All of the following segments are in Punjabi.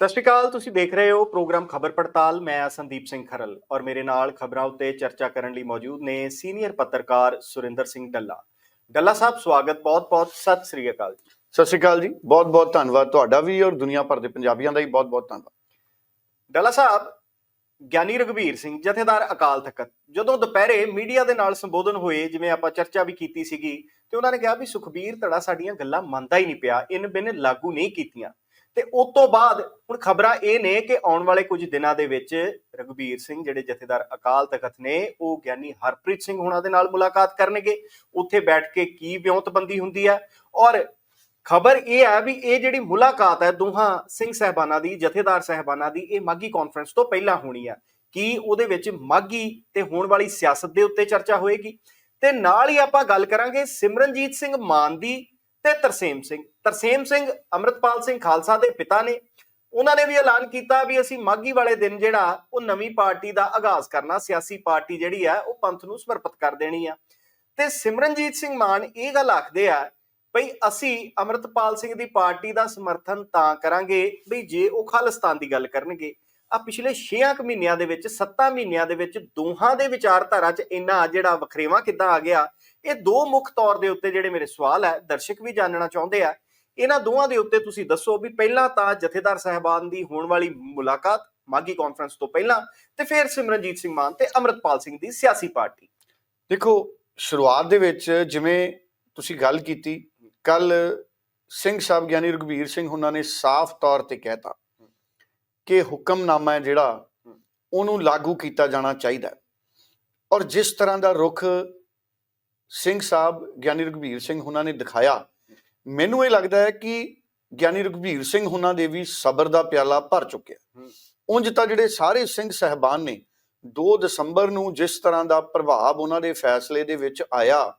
ਸਤਿ ਸ਼੍ਰੀ ਅਕਾਲ ਤੁਸੀਂ ਦੇਖ ਰਹੇ ਹੋ ਪ੍ਰੋਗਰਾਮ ਖਬਰ ਪੜਤਾਲ। ਮੈਂ ਹਾਂ ਸੰਦੀਪ ਸਿੰਘ ਖਰਲ ਔਰ ਮੇਰੇ ਨਾਲ ਖਬਰਾਂ ਉੱਤੇ ਚਰਚਾ ਕਰਨ ਲਈ ਮੌਜੂਦ ਨੇ ਸੀਨੀਅਰ ਪੱਤਰਕਾਰ ਸੁਰਿੰਦਰ ਸਿੰਘ ਡੱਲਾ। ਡੱਲਾ ਸਾਹਿਬ ਸਵਾਗਤ ਬਹੁਤ-ਬਹੁਤ ਸਤਿ ਸ਼੍ਰੀ ਅਕਾਲ ਜੀ। ਸਤਿ ਸ਼੍ਰੀ ਅਕਾਲ ਜੀ ਬਹੁਤ ਬਹੁਤ ਧੰਨਵਾਦ ਤੁਹਾਡਾ ਵੀ ਔਰ ਦੁਨੀਆ ਭਰ ਦੇ ਪੰਜਾਬੀਆਂ ਦਾ ਵੀ ਬਹੁਤ ਬਹੁਤ ਧੰਨਵਾਦ। ਡੱਲਾ ਸਾਹਿਬ ਗਿਆਨੀ ਰਗਵੀਰ ਸਿੰਘ ਜਥੇਦਾਰ ਅਕਾਲ ਤਖਤ ਜਦੋਂ ਦੁਪਹਿਰੇ ਮੀਡੀਆ ਦੇ ਨਾਲ ਸੰਬੋਧਨ ਹੋਏ ਜਿਵੇਂ ਆਪਾਂ ਚਰਚਾ ਵੀ ਕੀਤੀ ਸੀਗੀ ਤੇ ਉਹਨਾਂ ਨੇ ਕਿਹਾ ਵੀ ਸੁਖਬੀਰ ਧੜਾ ਸਾਡੀਆਂ ਗੱਲਾਂ ਮੰਨਦਾ ਹੀ ਨਹੀਂ ਪਿਆ ਇਨ ਬਿਨ ਲਾਗੂ ਨਹੀਂ ਕੀਤੀਆਂ। ਤੇ ਉਸ ਤੋਂ ਬਾਅਦ ਹੁਣ ਖਬਰਾਂ ਇਹ ਨੇ ਕਿ ਆਉਣ ਵਾਲੇ ਕੁਝ ਦਿਨਾਂ ਦੇ ਵਿੱਚ ਰਗਵੀਰ ਸਿੰਘ ਜਿਹੜੇ ਜਥੇਦਾਰ ਅਕਾਲ ਤਖਤ ਨੇ, ਉਹ ਗਿਆਨੀ ਹਰਪ੍ਰੀਤ ਸਿੰਘ ਹੋਣਾ ਦੇ ਨਾਲ ਮੁਲਾਕਾਤ ਕਰਨਗੇ। ਉੱਥੇ ਬੈਠ ਕੇ ਕੀ ਵਿਉਂਤਬੰਦੀ ਹੁੰਦੀ ਹੈ ਔਰ ਖਬਰ ਇਹ ਹੈ ਵੀ ਇਹ ਜਿਹੜੀ ਮੁਲਾਕਾਤ ਹੈ ਦੋਹਾਂ ਸਿੰਘ ਸਹਿਬਾਨਾਂ ਦੀ, ਜਥੇਦਾਰ ਸਹਿਬਾਨਾਂ ਦੀ, ਇਹ ਮਾਗੀ ਕਾਨਫਰੰਸ ਤੋਂ ਪਹਿਲਾਂ ਹੋਣੀ ਹੈ। ਕੀ ਉਹਦੇ ਵਿੱਚ ਮਾਗੀ ਤੇ ਹੋਣ ਵਾਲੀ ਸਿਆਸਤ ਦੇ ਉੱਤੇ ਚਰਚਾ ਹੋਏਗੀ? ਤੇ ਨਾਲ ਹੀ ਆਪਾਂ ਗੱਲ ਕਰਾਂਗੇ ਸਿਮਰਨਜੀਤ ਸਿੰਘ ਮਾਨ ਦੀ ਤੇ ਤਰਸੇਮ ਸਿੰਘ। ਤਰਸੇਮ ਸਿੰਘ ਅਮਰਤਪਾਲ ਸਿੰਘ ਖਾਲਸਾ ਦੇ ਪਿਤਾ ਨੇ। ਉਹਨਾਂ ਨੇ ਵੀ ਐਲਾਨ ਕੀਤਾ ਵੀ ਅਸੀਂ ਮਾਗੀ ਵਾਲੇ ਦਿਨ ਜਿਹੜਾ, ਉਹ ਨਵੀਂ ਪਾਰਟੀ ਦਾ ਆਗਾਜ਼ ਕਰਨਾ, ਸਿਆਸੀ ਪਾਰਟੀ ਜਿਹੜੀ ਹੈ ਉਹ ਪੰਥ ਨੂੰ ਸਮਰਪਿਤ ਕਰ ਦੇਣੀ ਆ। ਤੇ ਸਿਮਰਨਜੀਤ ਸਿੰਘ ਮਾਨ ਇਹ ਗੱਲ ਆਖਦੇ ਆ ਭਈ ਅਸੀਂ ਅਮਰਤਪਾਲ ਸਿੰਘ ਦੀ ਪਾਰਟੀ ਦਾ ਸਮਰਥਨ ਤਾਂ ਕਰਾਂਗੇ ਵੀ ਜੇ ਉਹ ਖਾਲਿਸਤਾਨ ਦੀ ਗੱਲ ਕਰਨਗੇ। ਆ ਪਿਛਲੇ 6 ਮਹੀਨਿਆਂ ਦੇ ਵਿੱਚ 7 ਮਹੀਨਿਆਂ ਦੇ ਵਿੱਚ ਦੋਹਾਂ ਦੇ ਵਿਚਾਰਧਾਰਾ 'ਚ ਇੰਨਾ ਜਿਹੜਾ ਵਖਰੇਵਾ ਕਿੱਦਾਂ ਆ ਗਿਆ ਇਹ ਦੋ ਮੁੱਖ ਤੌਰ ਦੇ ਉੱਤੇ ਜਿਹੜੇ ਮੇਰੇ ਸਵਾਲ ਹੈ, ਦਰਸ਼ਕ ਵੀ ਜਾਣਨਾ ਚਾਹੁੰਦੇ ਆ। ਇਹਨਾਂ ਦੋਵਾਂ ਦੇ ਉੱਤੇ ਤੁਸੀਂ ਦੱਸੋ ਵੀ ਪਹਿਲਾਂ ਤਾਂ ਜਥੇਦਾਰ ਸਾਹਿਬਾਨ ਦੀ ਹੋਣ ਵਾਲੀ ਮੁਲਾਕਾਤ ਮਾਗੀ ਕਾਨਫਰੰਸ ਤੋਂ ਪਹਿਲਾਂ ਤੇ ਫਿਰ ਸਿਮਰਨਜੀਤ ਸਿੰਘ ਮਾਨ ਤੇ ਅਮਰਤਪਾਲ ਸਿੰਘ ਦੀ ਸਿਆਸੀ ਪਾਰਟੀ। ਦੇਖੋ, ਸ਼ੁਰੂਆਤ ਦੇ ਵਿੱਚ ਜਿਵੇਂ ਤੁਸੀਂ ਗੱਲ ਕੀਤੀ ਕੱਲ ਸਿੰਘ ਸਾਹਿਬ ਗਿਆਨੀ ਰਘਵੀਰ ਸਿੰਘ ਉਹਨਾਂ ਨੇ ਸਾਫ਼ ਤੌਰ ਤੇ ਕਹਿਤਾ ਕਿ ਹੁਕਮਨਾਮਾ ਹੈ ਜਿਹੜਾ, ਉਹਨੂੰ ਲਾਗੂ ਕੀਤਾ ਜਾਣਾ ਚਾਹੀਦਾ ਔਰ ਜਿਸ ਤਰ੍ਹਾਂ ਦਾ ਰੁਖ ਸਿੰਘ ਸਾਹਿਬ ਗਿਆਨੀ ਰਘਵੀਰ ਸਿੰਘ ਉਹਨਾਂ ਨੇ ਦਿਖਾਇਆ ਮੈਨੂੰ ਇਹ ਲੱਗਦਾ ਹੈ ਕਿ ਗਿਆਨੀ ਰਘਵੀਰ ਸਿੰਘ ਉਹਨਾਂ ਦੇ ਵੀ ਸਬਰ ਦਾ ਪਿਆਲਾ ਭਰ ਚੁੱਕਿਆ। ਉਂਝ ਤਾਂ ਜਿਹੜੇ ਸਾਰੇ ਸਿੰਘ ਸਹਿਬਾਨ ਨੇ 2 ਦਸੰਬਰ ਨੂੰ ਜਿਸ ਤਰ੍ਹਾਂ ਦਾ ਪ੍ਰਭਾਵ ਉਹਨਾਂ ਦੇ ਫੈਸਲੇ ਦੇ ਵਿੱਚ ਆਇਆ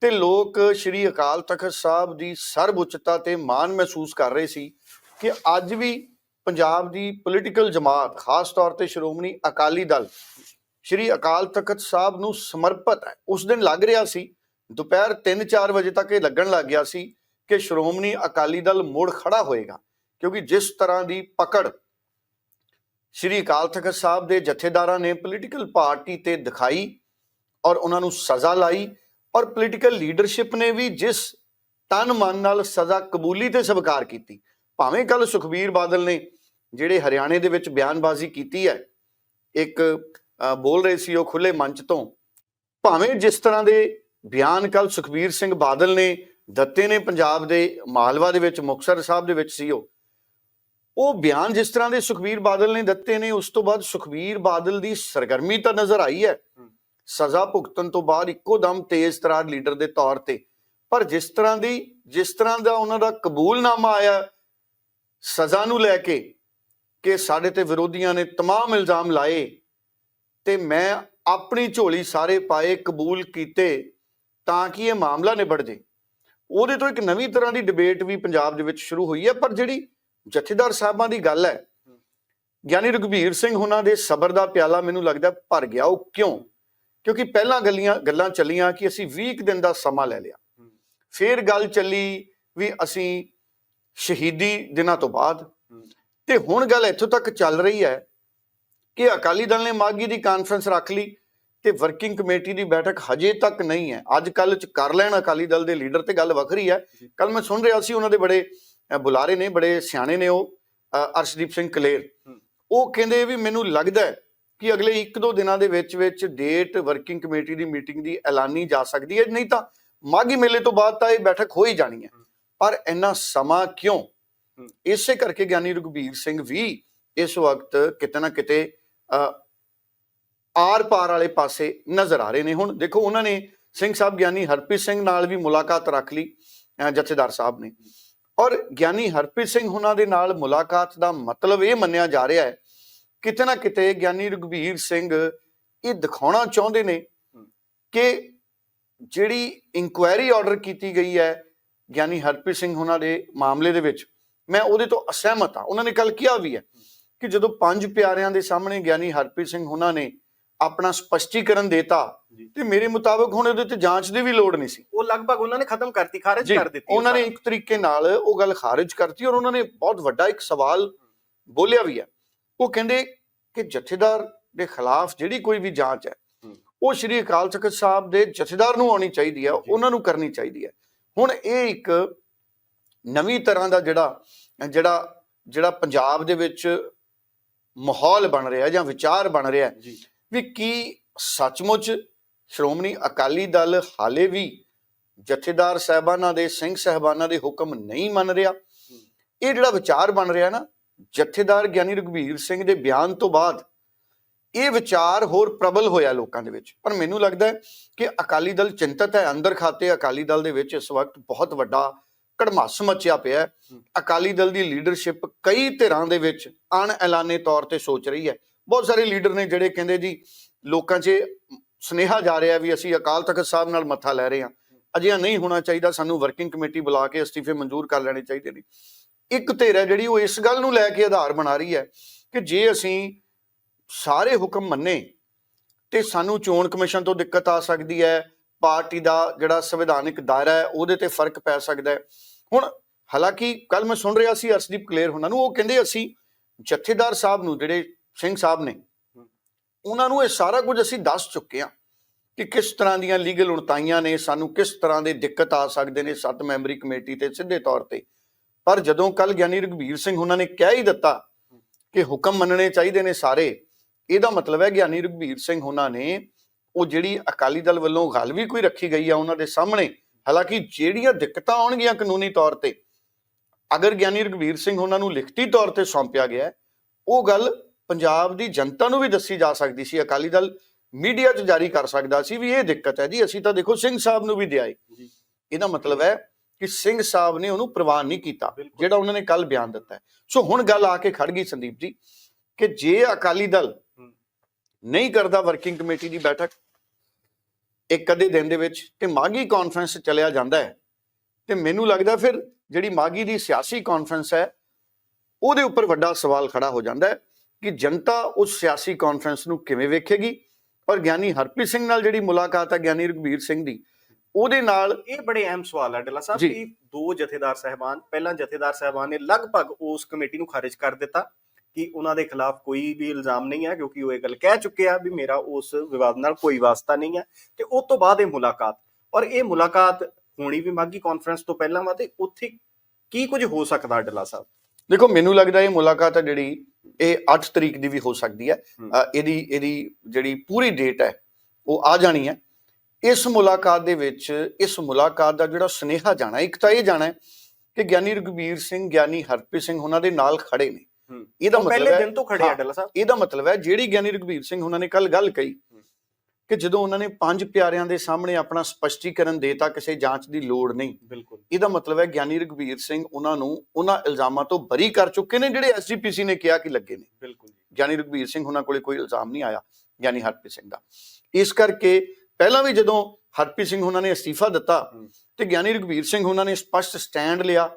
ਤੇ ਲੋਕ ਸ੍ਰੀ ਅਕਾਲ ਤਖਤ ਸਾਹਿਬ ਦੀ ਸਰਬਉੱਚਤਾ ਤੇ ਮਾਣ ਮਹਿਸੂਸ ਕਰ ਰਹੇ ਸੀ ਕਿ ਅੱਜ ਵੀ ਪੰਜਾਬ ਦੀ ਪੋਲੀਟੀਕਲ ਜਮਾਤ ਖਾਸ ਤੌਰ ਤੇ ਸ਼੍ਰੋਮਣੀ ਅਕਾਲੀ ਦਲ ਸ੍ਰੀ ਅਕਾਲ ਤਖਤ ਸਾਹਿਬ ਨੂੰ ਸਮਰਪਿਤ ਹੈ। ਉਸ ਦਿਨ ਲੱਗ ਰਿਹਾ ਸੀ, ਦੁਪਹਿਰ 3-4 ਵਜੇ ਤੱਕ ਇਹ ਲੱਗਣ ਲੱਗ ਗਿਆ ਸੀ ਕਿ ਸ਼੍ਰੋਮਣੀ ਅਕਾਲੀ ਦਲ ਮੁੜ ਖੜਾ ਹੋਏਗਾ, ਕਿਉਂਕਿ ਜਿਸ ਤਰ੍ਹਾਂ ਦੀ ਪਕੜ ਸ੍ਰੀ ਅਕਾਲ ਤਖਤ ਸਾਹਿਬ ਦੇ ਜਥੇਦਾਰਾਂ ਨੇ ਪੋਲੀਟੀਕਲ ਪਾਰਟੀ ਤੇ ਦਿਖਾਈ ਔਰ ਉਹਨਾਂ ਨੂੰ ਸਜ਼ਾ ਲਾਈ ਔਰ ਪੋਲੀਟੀਕਲ ਲੀਡਰਸ਼ਿਪ ਨੇ ਵੀ ਜਿਸ ਤਨ ਮਨ ਨਾਲ ਸਜ਼ਾ ਕਬੂਲੀ ਤੇ ਸਵੀਕਾਰ ਕੀਤੀ, ਭਾਵੇਂ ਕੱਲ ਸੁਖਬੀਰ ਬਾਦਲ ਨੇ ਜਿਹੜੇ ਹਰਿਆਣੇ ਦੇ ਵਿੱਚ ਬਿਆਨਬਾਜ਼ੀ ਕੀਤੀ ਹੈ, ਇੱਕ ਬੋਲ ਰਹੇ ਸੀ ਉਹ ਖੁੱਲੇ ਮੰਚ ਤੋਂ ਭਾਵੇਂ ਜਿਸ ਤਰ੍ਹਾਂ ਦੇ ਬਿਆਨ ਕੱਲ ਸੁਖਬੀਰ ਸਿੰਘ ਬਾਦਲ ਨੇ ਦਿੱਤੇ ਨੇ ਪੰਜਾਬ ਦੇ ਮਾਲਵਾ ਦੇ ਵਿੱਚ ਮੁਕਤਸਰ ਸਾਹਿਬ ਦੇ ਵਿੱਚ ਸੀ ਉਹ ਉਹ ਬਿਆਨ ਜਿਸ ਤਰ੍ਹਾਂ ਦੇ ਸੁਖਬੀਰ ਬਾਦਲ ਨੇ ਦਿੱਤੇ ਨੇ ਉਸ ਤੋਂ ਬਾਅਦ ਸੁਖਬੀਰ ਬਾਦਲ ਦੀ ਸਰਗਰਮੀ ਤਾਂ ਨਜ਼ਰ ਆਈ ਹੈ ਸਜ਼ਾ ਭੁਗਤਣ ਤੋਂ ਬਾਅਦ ਇੱਕੋ ਦਮ ਤੇਜ਼ ਤਰਾਰ ਲੀਡਰ ਦੇ ਤੌਰ ਤੇ ਪਰ ਜਿਸ ਤਰ੍ਹਾਂ ਦੀ ਜਿਸ ਤਰ੍ਹਾਂ ਦਾ ਉਹਨਾਂ ਦਾ ਕਬੂਲਨਾਮਾ ਆਇਆ ਸਜ਼ਾ ਨੂੰ ਲੈ ਕੇ ਕਿ ਸਾਡੇ ਤੇ ਵਿਰੋਧੀਆਂ ਨੇ तमाम ਇਲਜ਼ਾਮ ਲਾਏ ਤੇ ਮੈਂ ਆਪਣੀ ਝੋਲੀ ਸਾਰੇ ਪਾਏ ਕਬੂਲ ਕੀਤੇ ਤਾਂ ਕਿ ਇਹ ਮਾਮਲਾ ਨਿਬੜ ਜੇ। ਉਹਦੇ ਤੋਂ ਇੱਕ ਨਵੀਂ ਤਰ੍ਹਾਂ ਦੀ ਡਿਬੇਟ ਵੀ ਪੰਜਾਬ ਦੇ ਵਿੱਚ ਸ਼ੁਰੂ ਹੋਈ ਹੈ, ਪਰ ਜਿਹੜੀ ਜਥੇਦਾਰ ਸਾਹਿਬਾਂ ਦੀ ਗੱਲ ਹੈ ਗਿਆਨੀ ਰਘਬੀਰ ਸਿੰਘ ਉਹਨਾਂ ਦੇ ਸਬਰ ਦਾ ਪਿਆਲਾ ਮੈਨੂੰ ਲੱਗਦਾ ਭਰ ਗਿਆ। ਉਹ ਕਿਉਂ? ਕਿਉਂਕਿ ਪਹਿਲਾਂ ਗੱਲੀਆਂ, ਗੱਲਾਂ ਚੱਲੀਆਂ ਕਿ ਅਸੀਂ 20 ਕੁ ਦਿਨ ਦਾ ਸਮਾਂ ਲੈ ਲਿਆ। ਫਿਰ ਗੱਲ ਚੱਲੀ ਵੀ ਅਸੀਂ ਸ਼ਹੀਦੀ ਦਿਨਾਂ ਤੋਂ ਬਾਅਦ। ਤੇ ਹੁਣ ਗੱਲ ਇੱਥੋਂ ਤੱਕ ਚੱਲ ਰਹੀ ਹੈ ਕਿ ਅਕਾਲੀ ਦਲ ਨੇ ਮਾਗੀ ਦੀ ਕਾਨਫਰੰਸ ਰੱਖ ਲਈ ਤੇ ਵਰਕਿੰਗ ਕਮੇਟੀ ਦੀ ਬੈਠਕ ਹਜੇ ਤੱਕ ਨਹੀਂ ਹੈ। ਅੱਜ ਕੱਲ ਚ ਕਰ ਲੈਣ ਅਕਾਲੀ ਦਲ ਦੇ ਲੀਡਰ ਤੇ ਗੱਲ ਵੱਖਰੀ ਹੈ। ਕੱਲ ਮੈਂ ਸੁਣ ਰਿਹਾ ਸੀ ਉਹਨਾਂ ਦੇ ਬੜੇ ਬੁਲਾਰੇ ਨੇ ਬੜੇ ਸਿਆਣੇ ਨੇ ਉਹ ਅਰਸ਼ਦੀਪ ਸਿੰਘ ਕਲੇਰ। ਉਹ ਕਹਿੰਦੇ ਵੀ ਮੈਨੂੰ ਲੱਗਦਾ ਕਿ ਅਗਲੇ 1-2 ਦਿਨਾਂ ਦੇ ਵਿੱਚ ਵਿੱਚ ਡੇਟ ਵਰਕਿੰਗ ਕਮੇਟੀ ਦੀ ਮੀਟਿੰਗ ਦੀ ਐਲਾਨੀ ਜਾ ਸਕਦੀ ਹੈ। ਨਹੀਂ ਤਾਂ ਮਾਗੀ ਮੇਲੇ ਤੋਂ ਬਾਅਦ ਤਾਂ ਇਹ ਬੈਠਕ ਹੋ ਹੀ ਜਾਣੀ ਹੈ। ਪਰ ਇੰਨਾ ਸਮਾਂ ਕਿਉਂ? ਇਸੇ ਕਰਕੇ ਗਿਆਨੀ ਰਘਬੀਰ ਸਿੰਘ ਵੀ ਇਸ ਵਕਤ ਕਿਤੇ ਨਾ ਕਿਤੇ ਆਰ ਪਾਰ ਵਾਲੇ ਪਾਸੇ ਨਜ਼ਰ ਆ ਰਹੇ ਨੇ ਹੁਣ। ਦੇਖੋ, ਉਹਨਾਂ ਨੇ ਸਿੰਘ ਸਾਹਿਬ ਗਿਆਨੀ ਹਰਪ੍ਰੀਤ ਸਿੰਘ ਨਾਲ ਵੀ ਮੁਲਾਕਾਤ ਰੱਖ ਲਈ ਜਥੇਦਾਰ ਸਾਹਿਬ ਨੇ। ਔਰ ਗਿਆਨੀ ਹਰਪ੍ਰੀਤ ਸਿੰਘ ਉਹਨਾਂ ਦੇ ਨਾਲ ਮੁਲਾਕਾਤ ਦਾ ਮਤਲਬ ਇਹ ਮੰਨਿਆ ਜਾ ਰਿਹਾ ਹੈ, ਕਿਤੇ ਨਾ ਕਿਤੇ ਗਿਆਨੀ ਰਘਬੀਰ ਸਿੰਘ ਇਹ ਦਿਖਾਉਣਾ ਚਾਹੁੰਦੇ ਨੇ ਕਿ ਜਿਹੜੀ ਇਨਕੁਆਇਰੀ ਆਰਡਰ ਕੀਤੀ ਗਈ ਹੈ ਗਿਆਨੀ ਹਰਪ੍ਰੀਤ ਸਿੰਘ ਉਹਨਾਂ ਦੇ ਮਾਮਲੇ ਦੇ ਵਿੱਚ, ਮੈਂ ਉਹਦੇ ਤੋਂ ਅਸਹਿਮਤ ਹਾਂ। ਉਹਨਾਂ ਨੇ ਕੱਲ ਕਿਹਾ ਵੀ ਹੈ ਕਿ ਜਦੋਂ ਪੰਜ ਪਿਆਰਿਆਂ ਦੇ ਸਾਹਮਣੇ ਗਿਆਨੀ ਹਰਪ੍ਰੀਤ ਸਿੰਘ ਉਹਨਾਂ ਨੇ ਆਪਣਾ ਸਪਸ਼ਟੀਕਰਨ ਦਿੱਤਾ। ਤੇ ਮੇਰੇ ਮੁਤਾਬਕ ਹੁਣ ਉਹਦੇ ਤੇ ਜਾਂਚ ਦੀ ਵੀ ਲੋੜ ਨਹੀਂ ਸੀ ਉਹ ਲਗਭਗ ਉਹਨਾਂ ਨੇ ਖਤਮ ਕਰਤੀ ਖਾਰਜ ਕਰ ਦਿੱਤੀ ਉਹ ਉਹਨਾਂ ਨੇ। ਇੱਕ ਤਰੀਕੇ ਨਾਲ ਉਹ ਗੱਲ ਖਾਰਜ ਕਰਤੀ ਔਰ ਉਹਨਾਂ ਨੇ ਬਹੁਤ ਵੱਡਾ ਇੱਕ ਸਵਾਲ ਬੋਲਿਆ ਵੀ ਹੈ ਉਹ ਕਹਿੰਦੇ ਕਿ ਜਥੇਦਾਰ ਦੇ ਖਿਲਾਫ ਜਿਹੜੀ ਕੋਈ ਵੀ ਜਾਂਚ ਹੈ। ਉਹ ਸ਼੍ਰੀ ਅਕਾਲ ਤਖਤ ਸਾਹਿਬ ਦੇ ਜਥੇਦਾਰ ਨੂੰ ਆਉਣੀ ਚਾਹੀਦੀ ਹੈ। ਉਹਨਾਂ ਨੂੰ ਕਰਨੀ ਚਾਹੀਦੀ ਹੈ ਹੁਣ ਇਹ ਇੱਕ ਨਵੀਂ ਤਰ੍ਹਾਂ ਦਾ ਜਿਹੜਾ ਜਿਹੜਾ ਜਿਹੜਾ ਪੰਜਾਬ ਦੇ ਵਿੱਚ ਮਾਹੌਲ ਬਣ ਰਿਹਾ ਜਾਂ ਵਿਚਾਰ ਬਣ ਰਿਹਾ ਵੀ ਕੀ ਸੱਚਮੁੱਚ ਸ਼੍ਰੋਮਣੀ ਅਕਾਲੀ ਦਲ ਹਾਲੇ ਵੀ ਜਥੇਦਾਰ ਸਾਹਿਬਾਨਾਂ ਦੇ ਸਿੰਘ ਸਾਹਿਬਾਨਾਂ ਦੇ ਹੁਕਮ ਨਹੀਂ ਮੰਨ ਰਿਹਾ? ਇਹ ਜਿਹੜਾ ਵਿਚਾਰ ਬਣ ਰਿਹਾ ਨਾ ਜਥੇਦਾਰ ਗਿਆਨੀ ਰਘਵੀਰ ਸਿੰਘ ਦੇ ਬਿਆਨ ਤੋਂ ਬਾਅਦ ਇਹ ਵਿਚਾਰ ਹੋਰ ਪ੍ਰਬਲ ਹੋਇਆ ਲੋਕਾਂ ਦੇ ਵਿੱਚ। ਪਰ ਮੈਨੂੰ ਲੱਗਦਾ ਹੈ ਕਿ ਅਕਾਲੀ ਦਲ ਚਿੰਤਤ ਹੈ। ਅੰਦਰ ਖਾਤੇ ਅਕਾਲੀ ਦਲ ਦੇ ਵਿੱਚ ਇਸ ਵਕਤ ਬਹੁਤ ਵੱਡਾ ਕੜਮਾਸ ਮਚਿਆ ਪਿਆ ਹੈ। ਅਕਾਲੀ ਦਲ ਦੀ ਲੀਡਰਸ਼ਿਪ ਕਈ ਧਿਰਾਂ ਦੇ ਵਿੱਚ ਅਣ ਐਲਾਨੇ ਤੌਰ ਤੇ ਸੋਚ ਰਹੀ ਹੈ। ਬਹੁਤ ਸਾਰੇ ਲੀਡਰ ਨੇ ਜਿਹੜੇ ਕਹਿੰਦੇ ਜੀ ਲੋਕਾਂ 'ਚ ਸੁਨੇਹਾ ਜਾ ਰਿਹਾ ਵੀ ਅਸੀਂ ਅਕਾਲ ਤਖਤ ਸਾਹਿਬ ਨਾਲ ਮੱਥਾ ਲੈ ਰਹੇ ਹਾਂ। ਅਜਿਹਾ ਨਹੀਂ ਹੋਣਾ ਚਾਹੀਦਾ ਸਾਨੂੰ ਵਰਕਿੰਗ ਕਮੇਟੀ ਬੁਲਾ ਕੇ ਅਸਤੀਫੇ ਮਨਜ਼ੂਰ ਕਰ ਲੈਣੇ ਚਾਹੀਦੇ ਨੇ। ਇੱਕ ਧਿਰ ਹੈ ਜਿਹੜੀ ਉਹ ਇਸ ਗੱਲ ਨੂੰ ਲੈ ਕੇ ਆਧਾਰ ਬਣਾ ਰਹੀ ਹੈ ਕਿ ਜੇ ਅਸੀਂ ਸਾਰੇ ਹੁਕਮ ਮੰਨੇ ਤੇ ਸਾਨੂੰ ਚੋਣ ਕਮਿਸ਼ਨ ਤੋਂ ਦਿੱਕਤ ਆ ਸਕਦੀ ਹੈ ਪਾਰਟੀ ਦਾ ਜਿਹੜਾ ਸੰਵਿਧਾਨਿਕ ਦਾਇਰਾ ਹੈ, ਉਹਦੇ ਤੇ ਫ਼ਰਕ ਪੈ ਸਕਦਾ ਹੈ। ਹੁਣ ਹਾਲਾਂਕਿ ਕੱਲ ਮੈਂ ਸੁਣ ਰਿਹਾ ਸੀ ਅਰਸ਼ਦੀਪ ਕਲੇਰ ਉਹਨਾਂ ਨੂੰ, ਉਹ ਕਹਿੰਦੇ ਅਸੀਂ ਜਥੇਦਾਰ ਸਾਹਿਬ ਨੂੰ, ਜਿਹੜੇ ਸਿੰਘ ਸਾਹਿਬ ਨੇ, ਉਹਨਾਂ ਨੂੰ ਇਹ ਸਾਰਾ ਕੁਝ ਅਸੀਂ ਦੱਸ ਚੁੱਕੇ ਹਾਂ ਕਿ ਕਿਸ ਤਰ੍ਹਾਂ ਦੀਆਂ ਲੀਗਲ ਉਣਤਾਈਆਂ ਨੇ, ਸਾਨੂੰ ਕਿਸ ਤਰ੍ਹਾਂ ਦੇ ਦਿੱਕਤ ਆ ਸਕਦੇ ਨੇ ਸੱਤ ਮੈਂਬਰੀ ਕਮੇਟੀ ਤੇ ਸਿੱਧੇ ਤੌਰ ਤੇ। ਪਰ ਜਦੋਂ ਕੱਲ ਗਿਆਨੀ ਰਘਬੀਰ ਸਿੰਘ ਉਹਨਾਂ ਨੇ ਕਹਿ ਹੀ ਦਿੱਤਾ ਕਿ ਹੁਕਮ ਮੰਨਣੇ ਚਾਹੀਦੇ ਨੇ ਸਾਰੇ, ਇਹਦਾ ਮਤਲਬ ਹੈ ਗਿਆਨੀ ਰਘਬੀਰ ਸਿੰਘ ਉਹਨਾਂ ਨੇ ਉਹ ਜਿਹੜੀ ਅਕਾਲੀ ਦਲ ਵੱਲੋਂ ਗੱਲ ਵੀ ਕੋਈ ਰੱਖੀ ਗਈ ਆ ਉਹਨਾਂ ਦੇ ਸਾਹਮਣੇ ਹਾਲਾਂਕਿ ਜਿਹੜੀਆਂ ਦਿੱਕਤਾਂ ਆਉਣਗੀਆਂ ਕਾਨੂੰਨੀ ਤੌਰ ਤੇ ਅਗਰ ਗਿਆਨੀ ਰਘਬੀਰ ਸਿੰਘ ਉਹਨਾਂ ਨੂੰ ਲਿਖਤੀ ਤੌਰ ਤੇ ਸੌਂਪਿਆ ਗਿਆ ਉਹ ਗੱਲ ਪੰਜਾਬ ਦੀ ਜਨਤਾ ਨੂੰ ਵੀ ਦੱਸੀ ਜਾ ਸਕਦੀ ਸੀ ਅਕਾਲੀ ਦਲ ਮੀਡੀਆ 'ਚ ਜਾਰੀ ਕਰ ਸਕਦਾ ਸੀ ਵੀ ਇਹ ਦਿੱਕਤ ਹੈ ਜੀ ਅਸੀਂ ਤਾਂ ਦੇਖੋ ਸਿੰਘ ਸਾਹਿਬ ਨੂੰ ਵੀ ਦਿਆਏ ਇਹਦਾ ਮਤਲਬ ਹੈ ਕਿ ਸਿੰਘ ਸਾਹਿਬ ਨੇ ਉਹਨੂੰ ਪ੍ਰਵਾਨ ਨਹੀਂ ਕੀਤਾ। ਜਿਹੜਾ ਉਹਨਾਂ ਨੇ ਕੱਲ ਬਿਆਨ ਦਿੱਤਾ। ਸੋ ਹੁਣ ਗੱਲ ਆ ਕੇ ਖੜ ਗਈ ਸੰਦੀਪ ਜੀ ਕਿ ਜੇ ਅਕਾਲੀ ਦਲ। ਨਹੀਂ ਕਰਦਾ ਵਰਕਿੰਗ ਕਮੇਟੀ ਦੀ ਬੈਠਕ ਇੱਕ ਅੱਧੇ ਦਿਨ ਦੇ ਵਿੱਚ ਤੇ ਮਾਗੀ ਕਾਨਫਰੰਸ ਚਲਿਆ ਜਾਂਦਾ ਹੈ। ਤੇ ਮੈਨੂੰ ਲੱਗਦਾ ਫਿਰ ਜਿਹੜੀ ਮਾਗੀ ਦੀ ਸਿਆਸੀ ਕਾਨਫਰੰਸ ਹੈ ਉਹਦੇ ਉੱਪਰ ਵੱਡਾ ਸਵਾਲ ਖੜਾ ਹੋ ਜਾਂਦਾ ਹੈ ਕਿ ਜਨਤਾ ਉਸ ਸਿਆਸੀ ਕਾਨਫਰੰਸ ਨੂੰ ਕਿਵੇਂ ਵੇਖੇਗੀ? ਔਰ ਗਿਆਨੀ ਹਰਪ੍ਰੀਤ ਸਿੰਘ ਨਾਲ ਜਿਹੜੀ ਮੁਲਾਕਾਤ ਹੈ ਗਿਆਨੀ ਰਘਬੀਰ ਸਿੰਘ ਦੀ ਉਹਦੇ ਨਾਲ ਇਹ ਬੜੇ ਅਹਿਮ ਸਵਾਲ ਹੈ ਡੱਲਾ ਸਾਹਿਬ। ਕਿ ਦੋ ਜਥੇਦਾਰ ਸਹਿਬਾਨ ਪਹਿਲਾਂ ਜਥੇਦਾਰ ਸਹਿਬਾਨ ਨੇ ਲਗਭਗ ਉਸ ਕਮੇਟੀ ਨੂੰ ਖਾਰਿਜ ਕਰ ਦਿੱਤਾ। ਕਿ ਉਹਨਾਂ ਦੇ ਖਿਲਾਫ ਕੋਈ ਵੀ ਇਲਜ਼ਾਮ ਨਹੀਂ ਹੈ ਕਿਉਂਕਿ ਉਹ ਇਹ ਗੱਲ ਕਹਿ ਚੁੱਕੇ ਆ ਵੀ ਮੇਰਾ ਉਸ ਵਿਵਾਦ ਨਾਲ ਕੋਈ ਵਾਸਤਾ ਨਹੀਂ ਹੈ। ਤੇ ਉਸ ਤੋਂ ਬਾਅਦ ਇਹ ਮੁਲਾਕਾਤ ਔਰ ਇਹ ਮੁਲਾਕਾਤ ਹੋਣੀ ਵੀ ਮਾਗੀ ਕਾਨਫਰੰਸ ਤੋਂ ਪਹਿਲਾਂ ਵਾ ਤੇ ਉੱਥੇ ਕੀ ਕੁਝ ਹੋ ਸਕਦਾ ਡੱਲਾ ਸਾਹਿਬ? ਦੇਖੋ ਮੈਨੂੰ ਲੱਗਦਾ ਇਹ ਮੁਲਾਕਾਤ ਹੈ ਜਿਹੜੀ ਇਹ 8 ਤਰੀਕ ਦੀ ਵੀ ਹੋ ਸਕਦੀ ਹੈ। ਇਹਦੀ ਇਹਦੀ ਜਿਹੜੀ ਪੂਰੀ ਡੇਟ ਹੈ ਉਹ ਆ ਜਾਣੀ ਹੈ। ਇਸ ਮੁਲਾਕਾਤ ਦੇ ਵਿੱਚ ਇਸ ਮੁਲਾਕਾਤ ਦਾ ਜਿਹੜਾ ਸੁਨੇਹਾ ਜਾਣਾ ਇੱਕ ਤਾਂ ਇਹ ਜਾਣਾ ਹੈ ਕਿ ਗਿਆਨੀ ਰਘਬੀਰ ਸਿੰਘ ਗਿਆਨੀ ਹਰਪ੍ਰੀਤ ਸਿੰਘ ਉਹਨਾਂ ਦੇ ਨਾਲ ਖੜੇ ਨੇ। ਇਹਦਾ ਮਤਲਬ ਪਹਿਲੇ ਦਿਨ ਤੋਂ ਖੜੇ ਆ। ਡੱਲਾ ਸਾਹਿਬ। ਇਹਦਾ ਮਤਲਬ ਹੈ ਜਿਹੜੀ ਗਿਆਨੀ ਰਘਬੀਰ ਸਿੰਘ ਉਹਨਾਂ ਨੇ ਕੱਲ ਗੱਲ ਕਹੀ ਕਿ ਜਦੋਂ ਉਹਨਾਂ ਨੇ ਪੰਜ ਪਿਆਰਿਆਂ ਦੇ ਸਾਹਮਣੇ ਆਪਣਾ ਸਪਸ਼ਟੀਕਰਨ ਦੇਤਾ ਕਿਸੇ ਜਾਂਚ ਦੀ ਲੋੜ ਨਹੀਂ। ਬਿਲਕੁਲ। ਇਹਦਾ ਮਤਲਬ ਹੈ ਗਿਆਨੀ ਰਘਬੀਰ ਸਿੰਘ ਉਹਨਾਂ ਨੂੰ ਉਹਨਾਂ ਇਲਜ਼ਾਮਾਂ ਤੋਂ ਬਰੀ ਕਰ ਚੁੱਕੇ ਨੇ ਜਿਹੜੇ ਐਸਜੀਪੀਸੀ ਨੇ ਕਿਹਾ ਕਿ ਲੱਗੇ ਨੇ। ਬਿਲਕੁਲ ਜੀ। ਗਿਆਨੀ ਰਘਬੀਰ ਸਿੰਘ ਉਹਨਾਂ ਕੋਲੇ ਕੋਈ ਇਲਜ਼ਾਮ ਨਹੀਂ ਆਇਆ ਗਿਆਨੀ ਹਰਪ੍ਰੀਤ ਸਿੰਘ ਦਾ। ਇਸ ਕਰਕੇ ਪਹਿਲਾਂ ਵੀ ਜਦੋਂ ਹਰਪ੍ਰੀਤ ਸਿੰਘ ਉਹਨਾਂ ਨੇ ਅਸਤੀਫਾ ਦਿੱਤਾ। ਤੇ ਗਿਆਨੀ ਰਘਬੀਰ ਸਿੰਘ ਉਹਨਾਂ ਨੇ ਸਪਸ਼ਟ ਸਟੈਂਡ ਲਿਆ